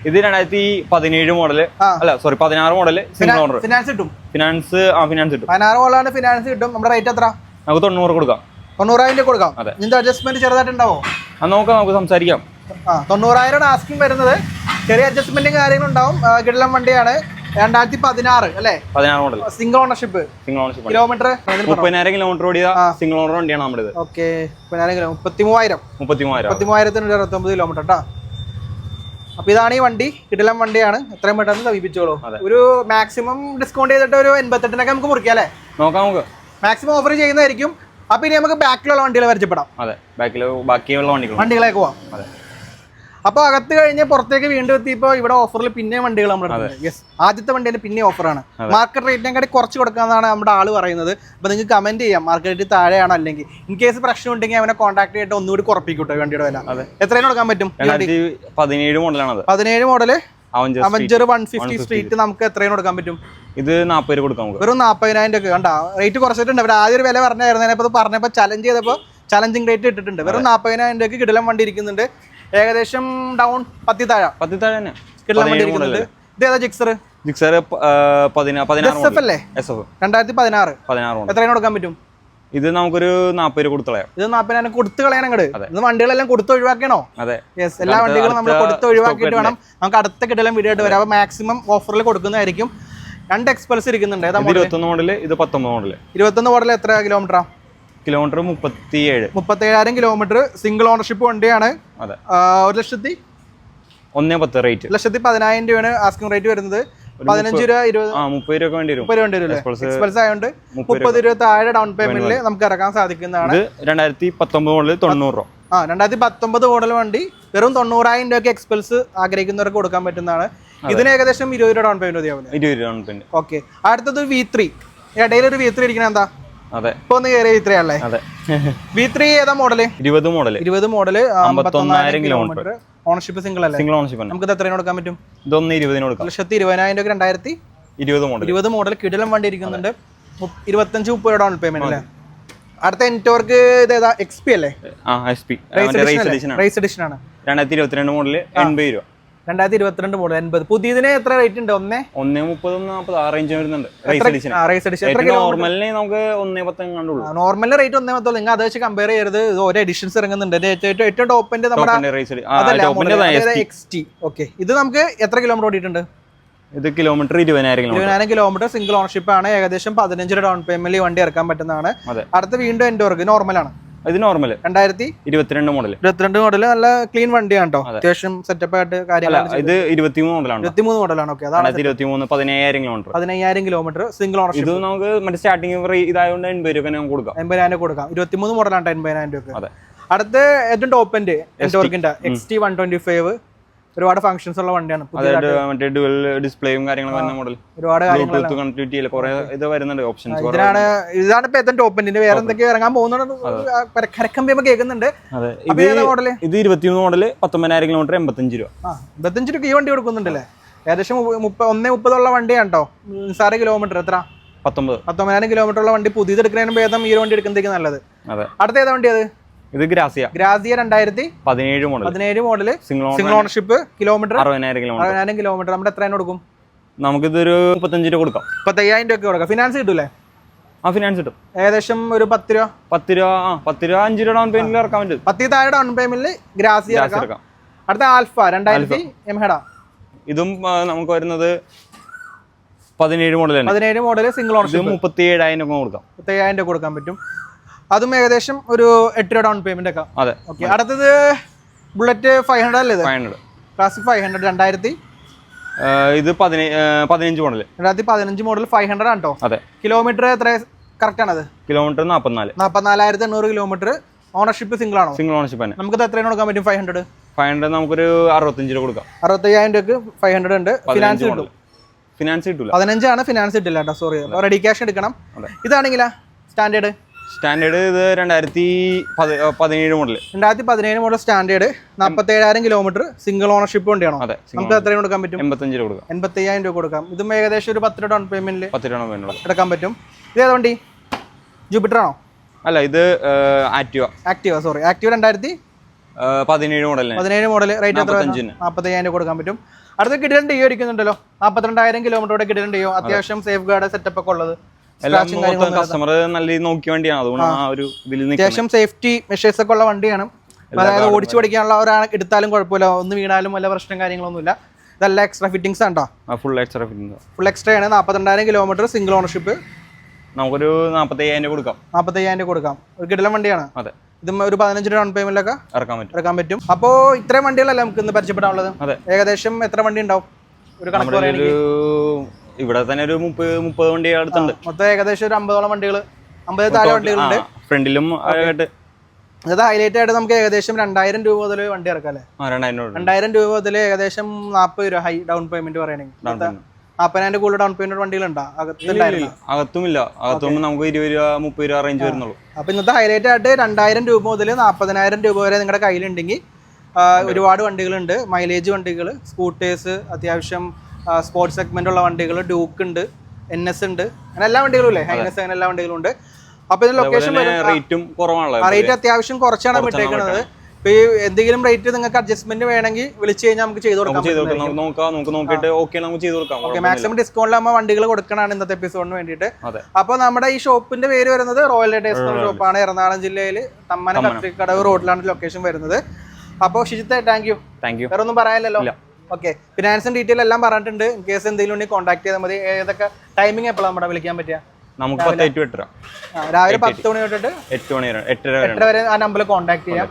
ഇത് രണ്ടായിരത്തി പതിനേഴ്
മോഡൽ
അല്ല സോറി പതിനാറ് മോഡൽ സിംഗിൾ ഓണർ
ഫിനാൻസ് കിട്ടും.
ഫിനാൻസ് ആ ഫിനാൻസ് കിട്ടും.
പതിനാറ് മോഡലാണ് ഫിനാൻസ് കിട്ടും. നമ്മുടെ റേറ്റ് എത്ര?
നമുക്ക് തൊണ്ണൂറ് കൊടുക്കാം.
തൊണ്ണൂറായിരം കൊടുക്കാം.
അതെ.
അഡ്ജസ്റ്റ്മെന്റ് ചെറുതായിട്ടുണ്ടാവോ?
അത് നോക്കാം നമുക്ക് സംസാരിക്കാം.
ആ തൊണ്ണൂറായിരം ആസ്കിങ് വരുന്നത്. ചെറിയ അഡ്ജസ്റ്റ്മെന്റും കാര്യങ്ങളും ഉണ്ടാവും. കിടലം വണ്ടിയാണ്. രണ്ടായിരത്തി പതിനാറ് അല്ലേ
പതിനാറ് model
single ownership
single ownership
kilometre
മുപ്പതിനായിരം കിലോമീറ്റർ ഓടിയ സിംഗിൾ ഓണർ വണ്ടിയാണ് നമ്മുടെ
ഓക്കെ മുപ്പതിനായിരം കിലോ മുപ്പത്തി മൂവായിരം
മുപ്പത്തി മൂവായിരം
മുപ്പത്തി മൂവായിരത്തിന് അറുപത്തൊമ്പത് കിലോമീറ്റർ കേട്ടോ അപ്പൊ ഇതാണ് ഈ വണ്ടി. കിടലം വണ്ടിയാണ്. എത്രയും പെട്ടെന്ന് സമീപിച്ചോളൂ. ഒരു മാക്സിമം ഡിസ്കൗണ്ട് ചെയ്തിട്ട് ഒരു എൺപത്തെട്ടിനൊക്കെ നമുക്ക് മുറിക്കാം അല്ലേ?
നോക്കാം നമുക്ക്.
മാക്സിമം ഓഫർ ചെയ്യുന്നതായിരിക്കും. അപ്പൊ ഇനി നമുക്ക് ബാക്കിലുള്ള വണ്ടികൾ പരിചയപ്പെടാം.
അതെ. ബാക്കിൽ ബാക്കിയുള്ള വണ്ടികൾ
വണ്ടികളേക്ക് പോവാം.
അതെ.
അപ്പൊ അകത്ത് കഴിഞ്ഞ് പുറത്തേക്ക് വീണ്ടും എത്തിയപ്പോ ഇവിടെ ഓഫറിൽ പിന്നെ വണ്ടികൾ നമ്മൾ യെസ് ആദ്യത്തെ വണ്ടിന് പിന്നെ ഓഫറാണ് മാർക്കറ്റ് റേറ്റിനെ കാട്ടി കുറച്ച് കൊടുക്കാന്നാണ് നമ്മുടെ ആൾ പറയുന്നത്. അപ്പൊ നിങ്ങൾക്ക് കമന്റ് ചെയ്യാം. മാർക്കറ്റ് റേറ്റ് താഴെയാണോ അല്ലെങ്കിൽ? ഇൻ കേസ് പ്രശ്നം ഉണ്ടെങ്കിൽ അവനെ കോൺടാക്ട് ചെയ്തിട്ട് ഒന്നുകൂടി കുറപ്പിക്കൂട്ടോ വണ്ടിയുടെ വില.
അതെ.
എത്രയും കൊടുക്കാൻ പറ്റും?
പതിനേഴ് മോഡലാണ്
പതിനേഴ്
model
Avenger one fifty street നമുക്ക് എത്രയും കൊടുക്കാൻ പറ്റും?
ഇത് നാൽപ്പത് കൊടുക്കാം
വെറും നാൽപ്പതിനായിരം രൂപ കണ്ട? റേറ്റ് കുറച്ചിട്ടുണ്ട്. അവർ ആദ്യം ഒരു വില പറഞ്ഞായിരുന്നു പറഞ്ഞപ്പോൾ ചലഞ്ച് ചെയ്തപ്പോൾ ചലഞ്ചിങ് റേറ്റ് ഇട്ടിട്ടുണ്ട്. വെറും നാൽപ്പതിനായിരം രൂപയ്ക്ക് കിടലം വണ്ടി ഇരിക്കുന്നുണ്ട്. ഏകദേശം ഡൗൺ പത്തി താഴെ.
പത്തി താഴെ തന്നെ
ഇത് ഏതാ ജിക്സർ
ജിക്സർ
അല്ലേ? രണ്ടായിരത്തി പതിനാറ്.
പതിനാറ് മോഡൽ
കൊടുക്കാൻ പറ്റും?
ഇത് നമുക്കൊരു നാൽപ്പത് രൂപ കൊടുത്തളയാം
ഇത് നാപ്പതിനായിരം കൊടുത്തു കളയാൻ അങ്ങോട്ട് ഇത് വണ്ടികളെല്ലാം കൊടുത്ത് ഒഴിവാക്കണോ
അതെ.
യെസ് എല്ലാ വണ്ടികളും നമ്മൾ കൊടുത്ത് ഒഴിവാക്കിയിട്ട് വേണം. നമുക്ക് അടുത്ത കിട്ടലും വീഡിയോ ആയിട്ട് വരാം. അപ്പോൾ മാക്സിമം ഓഫറിൽ കൊടുക്കുന്നതായിരിക്കും. രണ്ട് എക്സ്പൾസ് ഇരിക്കുന്നുണ്ട്. ഏതാ മോഡൽ
ഇരുപത്തൊന്ന് മോഡൽ ഇത് പത്തൊമ്പത് മോഡൽ
ഇരുപത്തൊന്ന് മോഡൽ എത്ര കിലോമീറ്ററാ
കിലോമീറ്റർ മുപ്പത്തിയേഴ്.
മുപ്പത്തേഴായിരം കിലോമീറ്റർ സിംഗിൾ ഓണർഷിപ്പ് വണ്ടിയാണ്.
അതെ.
ഒരു ലക്ഷത്തി?
ഒന്നേ പത്ത് റേറ്റ്
ലക്ഷത്തി പതിനായിരം രൂപയാണ് ആസ്കിംഗ് റേറ്റ് വരുന്നത്. പതിനഞ്ച് രൂപ ഇരുപത്
മുപ്പത് രൂപ വേണ്ടി വരും.
മുപ്പത് രൂപ വരും ആയതുകൊണ്ട്
മുപ്പത്
രൂപ താഴെ ഡൗൺ പേയ്മെന്റിൽ നമുക്ക് ഇറക്കാൻ സാധിക്കുന്നതാണ്.
രണ്ടായിരത്തി പത്തൊമ്പത് മോഡൽ തൊണ്ണൂറ് രൂപ.
ആ രണ്ടായിരത്തി പത്തൊമ്പത് മോഡൽ വണ്ടി വെറും തൊണ്ണൂറായിരം രൂപയ്ക്ക് എക്സ്പെൽസ് ആഗ്രഹിക്കുന്നവർക്ക് കൊടുക്കാൻ പറ്റുന്നതാണ്. ഇതിന് ഏകദേശം ഇരുപത് രൂപ ഡൗൺ പേയ്മെന്റ് മതിയാവില്ല
ഇരുപത് രൂപ പിന്നെ
ഓക്കെ അടുത്തത് വി ത്രീ ഇടയിൽ ഒരു വി ത്രീ ഇരിക്കണ എന്താ?
അതെ.
ഇപ്പൊ ഒന്ന് കയറിയ വി ത്രീ അല്ലേ
അതെ.
വി ത്രീ ഏതാ മോഡൽ
ഇരുപത് മോഡൽ
ഇരുപത് മോഡൽ
അമ്പത്തൊന്നായിരം
കിലോമീറ്റർ ഓണർഷിപ്പ് സിംഗിൾ അല്ലേ?
സിംഗിൾ ഓണർഷിപ്പ്
നമുക്ക് ഇത് എത്രയും കൊടുക്കാൻ പറ്റും?
ഇതൊന്ന് ഇരുപതിന് കൊടുക്കാം.
ലക്ഷത്തി ഇരുപതിനായിരം രൂപ രണ്ടായിരത്തി
ഇരുപത് മോഡൽ
ഇരുപത് മോഡൽ കിടിലം വണ്ടി ഇരിക്കുന്നുണ്ട്. മുപ്പ- ഇരുപത്തഞ്ച് മുപ്പത് ഡൗൺ പേയ്മെന്റ് അല്ലേ? അടുത്ത എന്റോർക്ക് ഇത് ഏതാ? എക്സ് പി അല്ലേ?
ആ എസ്
റേസ് എഡിഷൻ
ആണ്.
റേസ് എഡിഷൻ ആണ്.
രണ്ടായിരത്തി ഇരുപത്തിരണ്ട് മോഡൽ എൺപത് രൂപ.
രണ്ടായിരത്തി ഇരുപത്തിരണ്ട് മോഡൽ എൺപത് പുതിയതിന് എത്ര റേറ്റ് ഉണ്ട്? ഒന്നേ?
ഒന്നേ മുപ്പത് നാൽപ്പത് ആ റേഞ്ച് വരുന്നുണ്ട് റേസ് എഡിഷൻ
റേസ് എഡിഷൻ
നോർമലിന് നമുക്ക് ഒന്നേ പത്തേ കണ്ടുള്ളൂ
നോർമൽ റേറ്റ് ഒന്നേ പത്തുള്ളൂ നിങ്ങൾ അത് വെച്ച് കമ്പയർ ചെയ്യരുത്. ഓരോ എഡിഷൻസ് ഇറങ്ങുന്നുണ്ട്. ഏറ്റവും ഏറ്റവും ടോപ്പിന്റെ നമ്മുടെ എക്സ് ടി ഓക്കെ ഇത് നമുക്ക് എത്ര കിലോമീറ്റർ ഓടിയിട്ടുണ്ട്?
ഇത് കിലോമീറ്റർ ഇരുപതിനായിരം കിലോമീറ്റർ
ഇരുപതിനായിരം കിലോമീറ്റർ സിംഗിൾ ഓണർഷിപ്പ് ആണ്. ഏകദേശം പതിനഞ്ച് രൂപ ഡൗൺ പേയ്മെന്റ് വണ്ടി ഇറക്കാൻ പറ്റുന്നതാണ്. അടുത്ത വീണ്ടും എൻഡോർക്ക് നോർമലാണ്
ഇത് നോർമൽ
രണ്ടായിരത്തി
ഇരുപത്തിരണ്ട് മോഡൽ
ഇരുപത്തിരണ്ട് മോഡൽ നല്ല ക്ലീൻ വണ്ടിയാണ് കേട്ടോ. അത്യാവശ്യം സെറ്റപ്പ് ആയിട്ട് കാര്യങ്ങൾ
ഇത് ഇരുപത്തിമൂന്ന് മോഡലാണ്
ഇരുപത്തിമൂന്ന് മോഡലാണ് ഓക്കെ അതാണ്
ഇരുപത്തിമൂന്ന് ഇരുപത്തി മൂന്ന് പതിനയ്യായിരം കിലോമീറ്റർ
പതിനയ്യായിരം കിലോമീറ്റർ സിംഗിൾ ഓണർ
ഇത് നമുക്ക് മറ്റേ സ്റ്റാർട്ടിങ് ഇതായതുകൊണ്ട് എൺപത് രൂപ നമുക്ക് കൊടുക്കാം.
എൺപതിനായിരം കൊടുക്കാം. ഇരുപത്തിമൂന്ന് മോഡലാണ് എൺപതിനായിരം രൂപ
അടുത്ത്
അടുത്ത ഏറ്റവും top end എൻഡോർക്കിന്റെ X T one twenty five ഒരുപാട് ഫംഗ്ഷൻസ് ഉള്ള വണ്ടിയാണ്.
മറ്റേ ഡുവൽ ഡിസ്പ്ലേയും കാര്യങ്ങളും വരുന്ന മോഡൽ
ഒരുപാട് കാര്യങ്ങൾ
കുറെ ഇത് വരുന്നുണ്ട് ഓപ്ഷൻസ്
ഇതിനാണ് ഇതാണ് ഇപ്പൊ ഏറ്റവും ടോപ്പ് എൻഡിന്റെ വേറെ എന്തൊക്കെ ഇറങ്ങാൻ പോകുന്നുണ്ട് കരക്കമ്പിയമ്മ കേൾക്കുന്നുണ്ട്. മോഡൽ
ഇത് ഇരുപത്തിമൂന്ന് മോഡൽ പത്തൊമ്പതിനായിരം കിലോമീറ്റർ എൺപത്തഞ്ച് രൂപ.
ആ ഇരുപത്തഞ്ച് രൂപ ഈ വണ്ടി കൊടുക്കുന്നുണ്ടല്ലേ? ഏകദേശം മുപ്പ- ഒന്നേ മുപ്പതുള്ള വണ്ടിയാണ് കേട്ടോ നിസ്സാര കിലോമീറ്റർ എത്ര?
പത്തൊമ്പത്.
പത്തൊമ്പതിനായിരം കിലോമീറ്റർ ഉള്ള വണ്ടി പുതിയത് എടുക്കുന്നതിനും ഭേദം ഈ വണ്ടി എടുക്കുന്നതൊക്കെ നല്ലത്? അടുത്ത ഏതാ വണ്ടി അത്?
ഇത് ഗ്രാസിയ.
ഗ്രാസിയ രണ്ടായിരത്തി
പതിനേഴ് മോഡൽ
പതിനേഴ് മോഡൽ
സിംഗിൾ
ഓണർഷിപ്പ് കിലോമീറ്റർ
അറുപതിനായിരം കിലോമീറ്റർ
അറുപതിനായിരം കിലോമീറ്റർ നമ്മുടെ എത്രയാണ് കൊടുക്കും?
നമുക്കിതൊരു മുപ്പത്തഞ്ച് രൂപ കൊടുക്കാം.
മുപ്പത്തയ്യായിരം രൂപ കൊടുക്കാം. ഫിനാൻസ് കിട്ടൂലേ?
ആ ഫിനാൻസ് കിട്ടും.
ഏകദേശം ഒരു പത്ത് രൂപ.
പത്ത് രൂപ ആ പത്ത് രൂപ അഞ്ച് രൂപ ഡൗൺ പേയ്മെന്റിൽ ഇറക്കാൻ പറ്റും.
പത്തി താഴെ ഡൗൺ പേയ്മെന്റിൽ
ഗ്രാസിയ
ഇറക്കാം. അടുത്ത ആൽഫ രണ്ടായിരത്തി എംഹഡ
ഇതും നമുക്ക് വരുന്നത് പതിനേഴ് മോഡൽ
പതിനേഴ് മോഡൽ സിംഗിൾ ഓണർഷിപ്പ്
മുപ്പത്തി ഏഴായിരം കൊടുക്കാം.
മുപ്പത്തയ്യായിരം രൂപ കൊടുക്കാൻ പറ്റും. അതും ഏകദേശം ഒരു എട്ട് രൂപ ഡൗൺ പേയ്മെന്റ് ഒക്കെ.
അതെ.
ഓക്കെ അടുത്തത് ബുള്ളറ്റ് ഫൈവ് ഹൺഡ്രഡ് അല്ലേ
five hundred
classic five hundred രണ്ടായിരത്തി?
ഇത് പതിനഞ്ച് മോഡൽ
രണ്ടായിരത്തി പതിനഞ്ച് മോഡൽ ഫൈവ് ഹൺഡ്രഡ് ആണ് കേട്ടോ
അതെ.
കിലോമീറ്റർ എത്ര കറക്റ്റ് ആണത്?
കിലോമീറ്റർ നാൽപ്പത്തിനാല്
നാൽപ്പത്തിനാലായിരത്തി എണ്ണൂറ് കിലോമീറ്റർ ഓണർഷിപ്പ് സിംഗിൾ ആണോ?
സിംഗിൾ ഓണർഷിപ്പ് തന്നെ.
നമുക്ക് എത്രയാണ് കൊടുക്കാൻ പറ്റും ഫൈവ് ഹൺഡ്രഡ്
ഫൈവ് ഹൺഡ്രഡ് നമുക്കൊരു അറുപത്തഞ്ച് രൂപ കൊടുക്കാം.
അറുപത്തയ്യായിരം രൂപക്ക് ഫൈവ് ഹൺഡ്രഡ് ഉണ്ട്. ഫിനാൻസ് കിട്ടും.
ഫിനാൻസ് കിട്ടില്ല
പതിനഞ്ചാണ് ഫിനാൻസ് കിട്ടില്ല കേട്ടോ സോറി റെഡി ക്യാഷ് എടുക്കണം. ഇതാണെങ്കിലാ? സ്റ്റാൻഡേർഡ്
സ്റ്റാൻഡേർഡ് ഇത് രണ്ടായിരത്തി പതിനേഴ് മോഡൽ
രണ്ടായിരത്തി പതിനേഴ് മോഡൽ സ്റ്റാൻഡേർഡ് നാൽപ്പത്തേഴായിരം കിലോമീറ്റർ സിംഗിൾ ഓണർഷിപ്പ് വണ്ടിയാണോ?
അതെ
നമുക്ക് എത്രയും കൊടുക്കാൻ പറ്റും?
എൺപത്തഞ്ച് രൂപ കൊടുക്കാം.
എൺപത്തയ്യായിരം രൂപ കൊടുക്കാം. ഇതും ഏകദേശം ഒരു പത്ത് രൂപ ഡൗൺ പേയ്മെന്റിൽ
പത്ത് രൂപ പേയ്മെന്റ്
എടുക്കാൻ പറ്റും. ഇത് ഏതാ വണ്ടി? ജൂപ്പിറ്റർ ആണോ?
അല്ല ഇത് ആക്റ്റീവ
ആക്റ്റീവ സോറി ആക്റ്റീവ് രണ്ടായിരത്തി
പതിനേഴ് മോഡൽ
പതിനേഴ് മോഡൽ റേറ്റ് എത്ര നാൽപ്പത്തയ്യായിരം രൂപ കൊടുക്കാൻ പറ്റും. അടുത്ത കിടിലൻ ഡിയോ ഇരിക്കുന്നുണ്ടല്ലോ. നാൽപ്പത്തിരണ്ടായിരം കിലോമീറ്ററോടെ കിടിലൻ ഡിയോ അത്യാവശ്യം സേഫ് ഗാർഡ് സെറ്റപ്പ് ഒക്കെ ഉള്ളത്.
എല്ലാം കസ്റ്റമർ നല്ല രീതി നോക്കിയ വണ്ടിയാണ്. അതുകൊണ്ട് ആ. ഒരു ഇതിൽ
അത്യാവശ്യം സേഫ്റ്റി മെഷേഴ്സ് ഒക്കെ ഉള്ള വണ്ടിയാണ്. അതായത് ഓടിച്ചു പഠിക്കാനുള്ള ഒരാൾ എടുത്താലും കുഴപ്പമില്ല. ഒന്ന് വീണാലും വല്ല പ്രശ്നം കാര്യങ്ങളൊന്നുമില്ല. ഇതല്ല എക്സ്ട്രാ ഫിറ്റിംഗ്സ് ആണ്
full extra fitting
full extra ആണ്. നാൽപ്പത്തിരണ്ടായിരം കിലോമീറ്റർ സിംഗിൾ ഓണർഷിപ്പ്
നമുക്കൊരു നാൽപ്പത്തയ്യായിരം രൂപ കൊടുക്കാം.
നാൽപ്പത്തയ്യായിരം രൂപ കൊടുക്കാം. ഒരു കിടിലൻ വണ്ടിയാണ്.
അതെ.
ഇത് ഒരു പതിനഞ്ച് ഡൗൺ പേയ്മെന്റിലൊക്കെ
ഇറക്കാൻ പറ്റും.
ഇറക്കാൻ പറ്റും. അപ്പോൾ ഇത്രയും വണ്ടികളല്ല നമുക്ക് ഇന്ന് പരിചയപ്പെടാനുള്ളത്?
അതെ.
ഏകദേശം എത്ര വണ്ടി ഉണ്ടാവും? ഒരു കണക്ക് പറയുകയാണെങ്കിൽ
ഇവിടെ തന്നെ ഒരു മുപ്പത് മുപ്പത് വണ്ടി അടുത്തുണ്ട്.
മൊത്തം ഏകദേശം ഒരു അമ്പതോളം വണ്ടികൾ അമ്പത് താഴെ വണ്ടികളുണ്ട്.
ഫ്രണ്ടിലും ആയിട്ട്.
അത് ഹൈലൈറ്റ് ആയിട്ട് നമുക്ക് ഏകദേശം രണ്ടായിരം രൂപ മുതൽ വണ്ടി ഇറക്കാം അല്ലേ?
രണ്ടായിരം രൂപ.
മുതൽ ഏകദേശം നാൽപ്പത് രൂപ ഹൈ ഡൗൺ പേയ്മെന്റ് പറയണെങ്കിൽ നാൽപ്പതിനായിരം കൂടുതൽ ഡൗൺ പേയ്മെന്റ് വണ്ടികളുണ്ടോ?
അകത്തുമില്ല. അകത്തും നമുക്ക് ഇരുപത് രൂപ മുപ്പത് രൂപ റേഞ്ച് വരുന്നുള്ളൂ.
അപ്പൊ ഇന്നത്തെ ഹൈലൈറ്റ് ആയിട്ട് രണ്ടായിരം രൂപ മുതൽ നാൽപ്പതിനായിരം രൂപ വരെ നിങ്ങളുടെ കയ്യിലുണ്ടെങ്കിൽ ഒരുപാട് വണ്ടികളുണ്ട്. മൈലേജ് വണ്ടികൾ സ്കൂട്ടേഴ്സ് അത്യാവശ്യം സ്പോർട്സ് സെഗ്മെന്റ് ഉള്ള വണ്ടികൾ ഡ്യൂക്ക് ഉണ്ട് എൻ എസ് ഉണ്ട് അങ്ങനെ എല്ലാ വണ്ടികളും ഇല്ലേ? ഹൈനസ് അങ്ങനെ എല്ലാ വണ്ടികളും ഉണ്ട്. അപ്പൊ ഇതിന് ലൊക്കേഷൻ
റേറ്റും കുറവാണല്ലോ
റേറ്റ് അത്യാവശ്യം കുറച്ചാണ് വിട്ടേക്കുന്നത് ഇപ്പൊ ഈ എന്തെങ്കിലും റേറ്റ് നിങ്ങൾക്ക് അഡ്ജസ്റ്റ്മെന്റ് വേണമെങ്കിൽ വിളിച്ചു കഴിഞ്ഞാൽ നമുക്ക് ചെയ്ത് കൊടുക്കാം.
നമുക്ക് നോക്കിയിട്ട് ഓക്കെ നമുക്ക് ചെയ്ത് കൊടുക്കാം.
ഓക്കെ മാക്സിമം ഡിസ്കൗണ്ടിൽ നമ്മൾ വണ്ടികൾ കൊടുക്കണാണ് ഇന്നത്തെ എപ്പിസോഡിന് വേണ്ടിയിട്ട്.
അപ്പൊ
അപ്പോൾ നമ്മുടെ ഈ ഷോപ്പിന്റെ പേര് വരുന്നത് റോയൽ റൈഡേഴ്സ് ഷോപ്പാണ് എറണാകുളം ജില്ലയിൽ തമ്മന കടവ് റോഡിലാണ് ലൊക്കേഷൻ വരുന്നത്. അപ്പോൾ ഷിജിത്തെ താങ്ക് യു
താങ്ക് യു
വേറെ ഒന്നും പറയാനില്ലല്ലോ.
ഇല്ല.
ഓക്കെ ഫിനാൻസും ഡീറ്റെയിൽ എല്ലാം പറഞ്ഞിട്ടുണ്ട്. ഇൻ കേസ് എന്തെങ്കിലും ഉണ്ടെങ്കിൽ കോൺടാക്ട് ചെയ്താൽ മതി. ഏതൊക്കെ ടൈമിംഗ് എപ്പോഴാണ് നമ്മുടെ വിളിക്കാൻ പറ്റുക
നമുക്ക് പത്ത് എട്ട് എട്ടര.
രാവിലെ പത്ത് മണി തൊട്ടിട്ട്
എട്ട് മണി എട്ടര
എട്ടര വരെ ആ നമ്പറിൽ കോൺടാക്ട് ചെയ്യാം.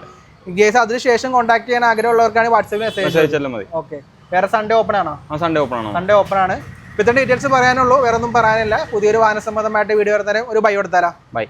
ഇൻ കേസ് അതിനുശേഷം കോൺടാക്ട് ചെയ്യാൻ ആഗ്രഹമുള്ളവർക്കാണ് വാട്സാപ്പിൽ മെസ്സേജ്
മതി.
ഓക്കെ വേറെ സൺഡേ ഓപ്പൺ ആണോ?
ആ സൺഡേ ഓപ്പൺ ആണോ?
സൺഡേ ഓപ്പൺ ആണ്. ഇപ്പൊ ഇത്ര ഡീറ്റെയിൽസ് പറയാനുള്ളൂ. വേറെ ഒന്നും പറയാനില്ല. പുതിയൊരു വാഹന സംബന്ധമായിട്ട് വീഡിയോ വരുന്നേരം ഒരു ബൈ കൊടുത്തരാം
ബൈ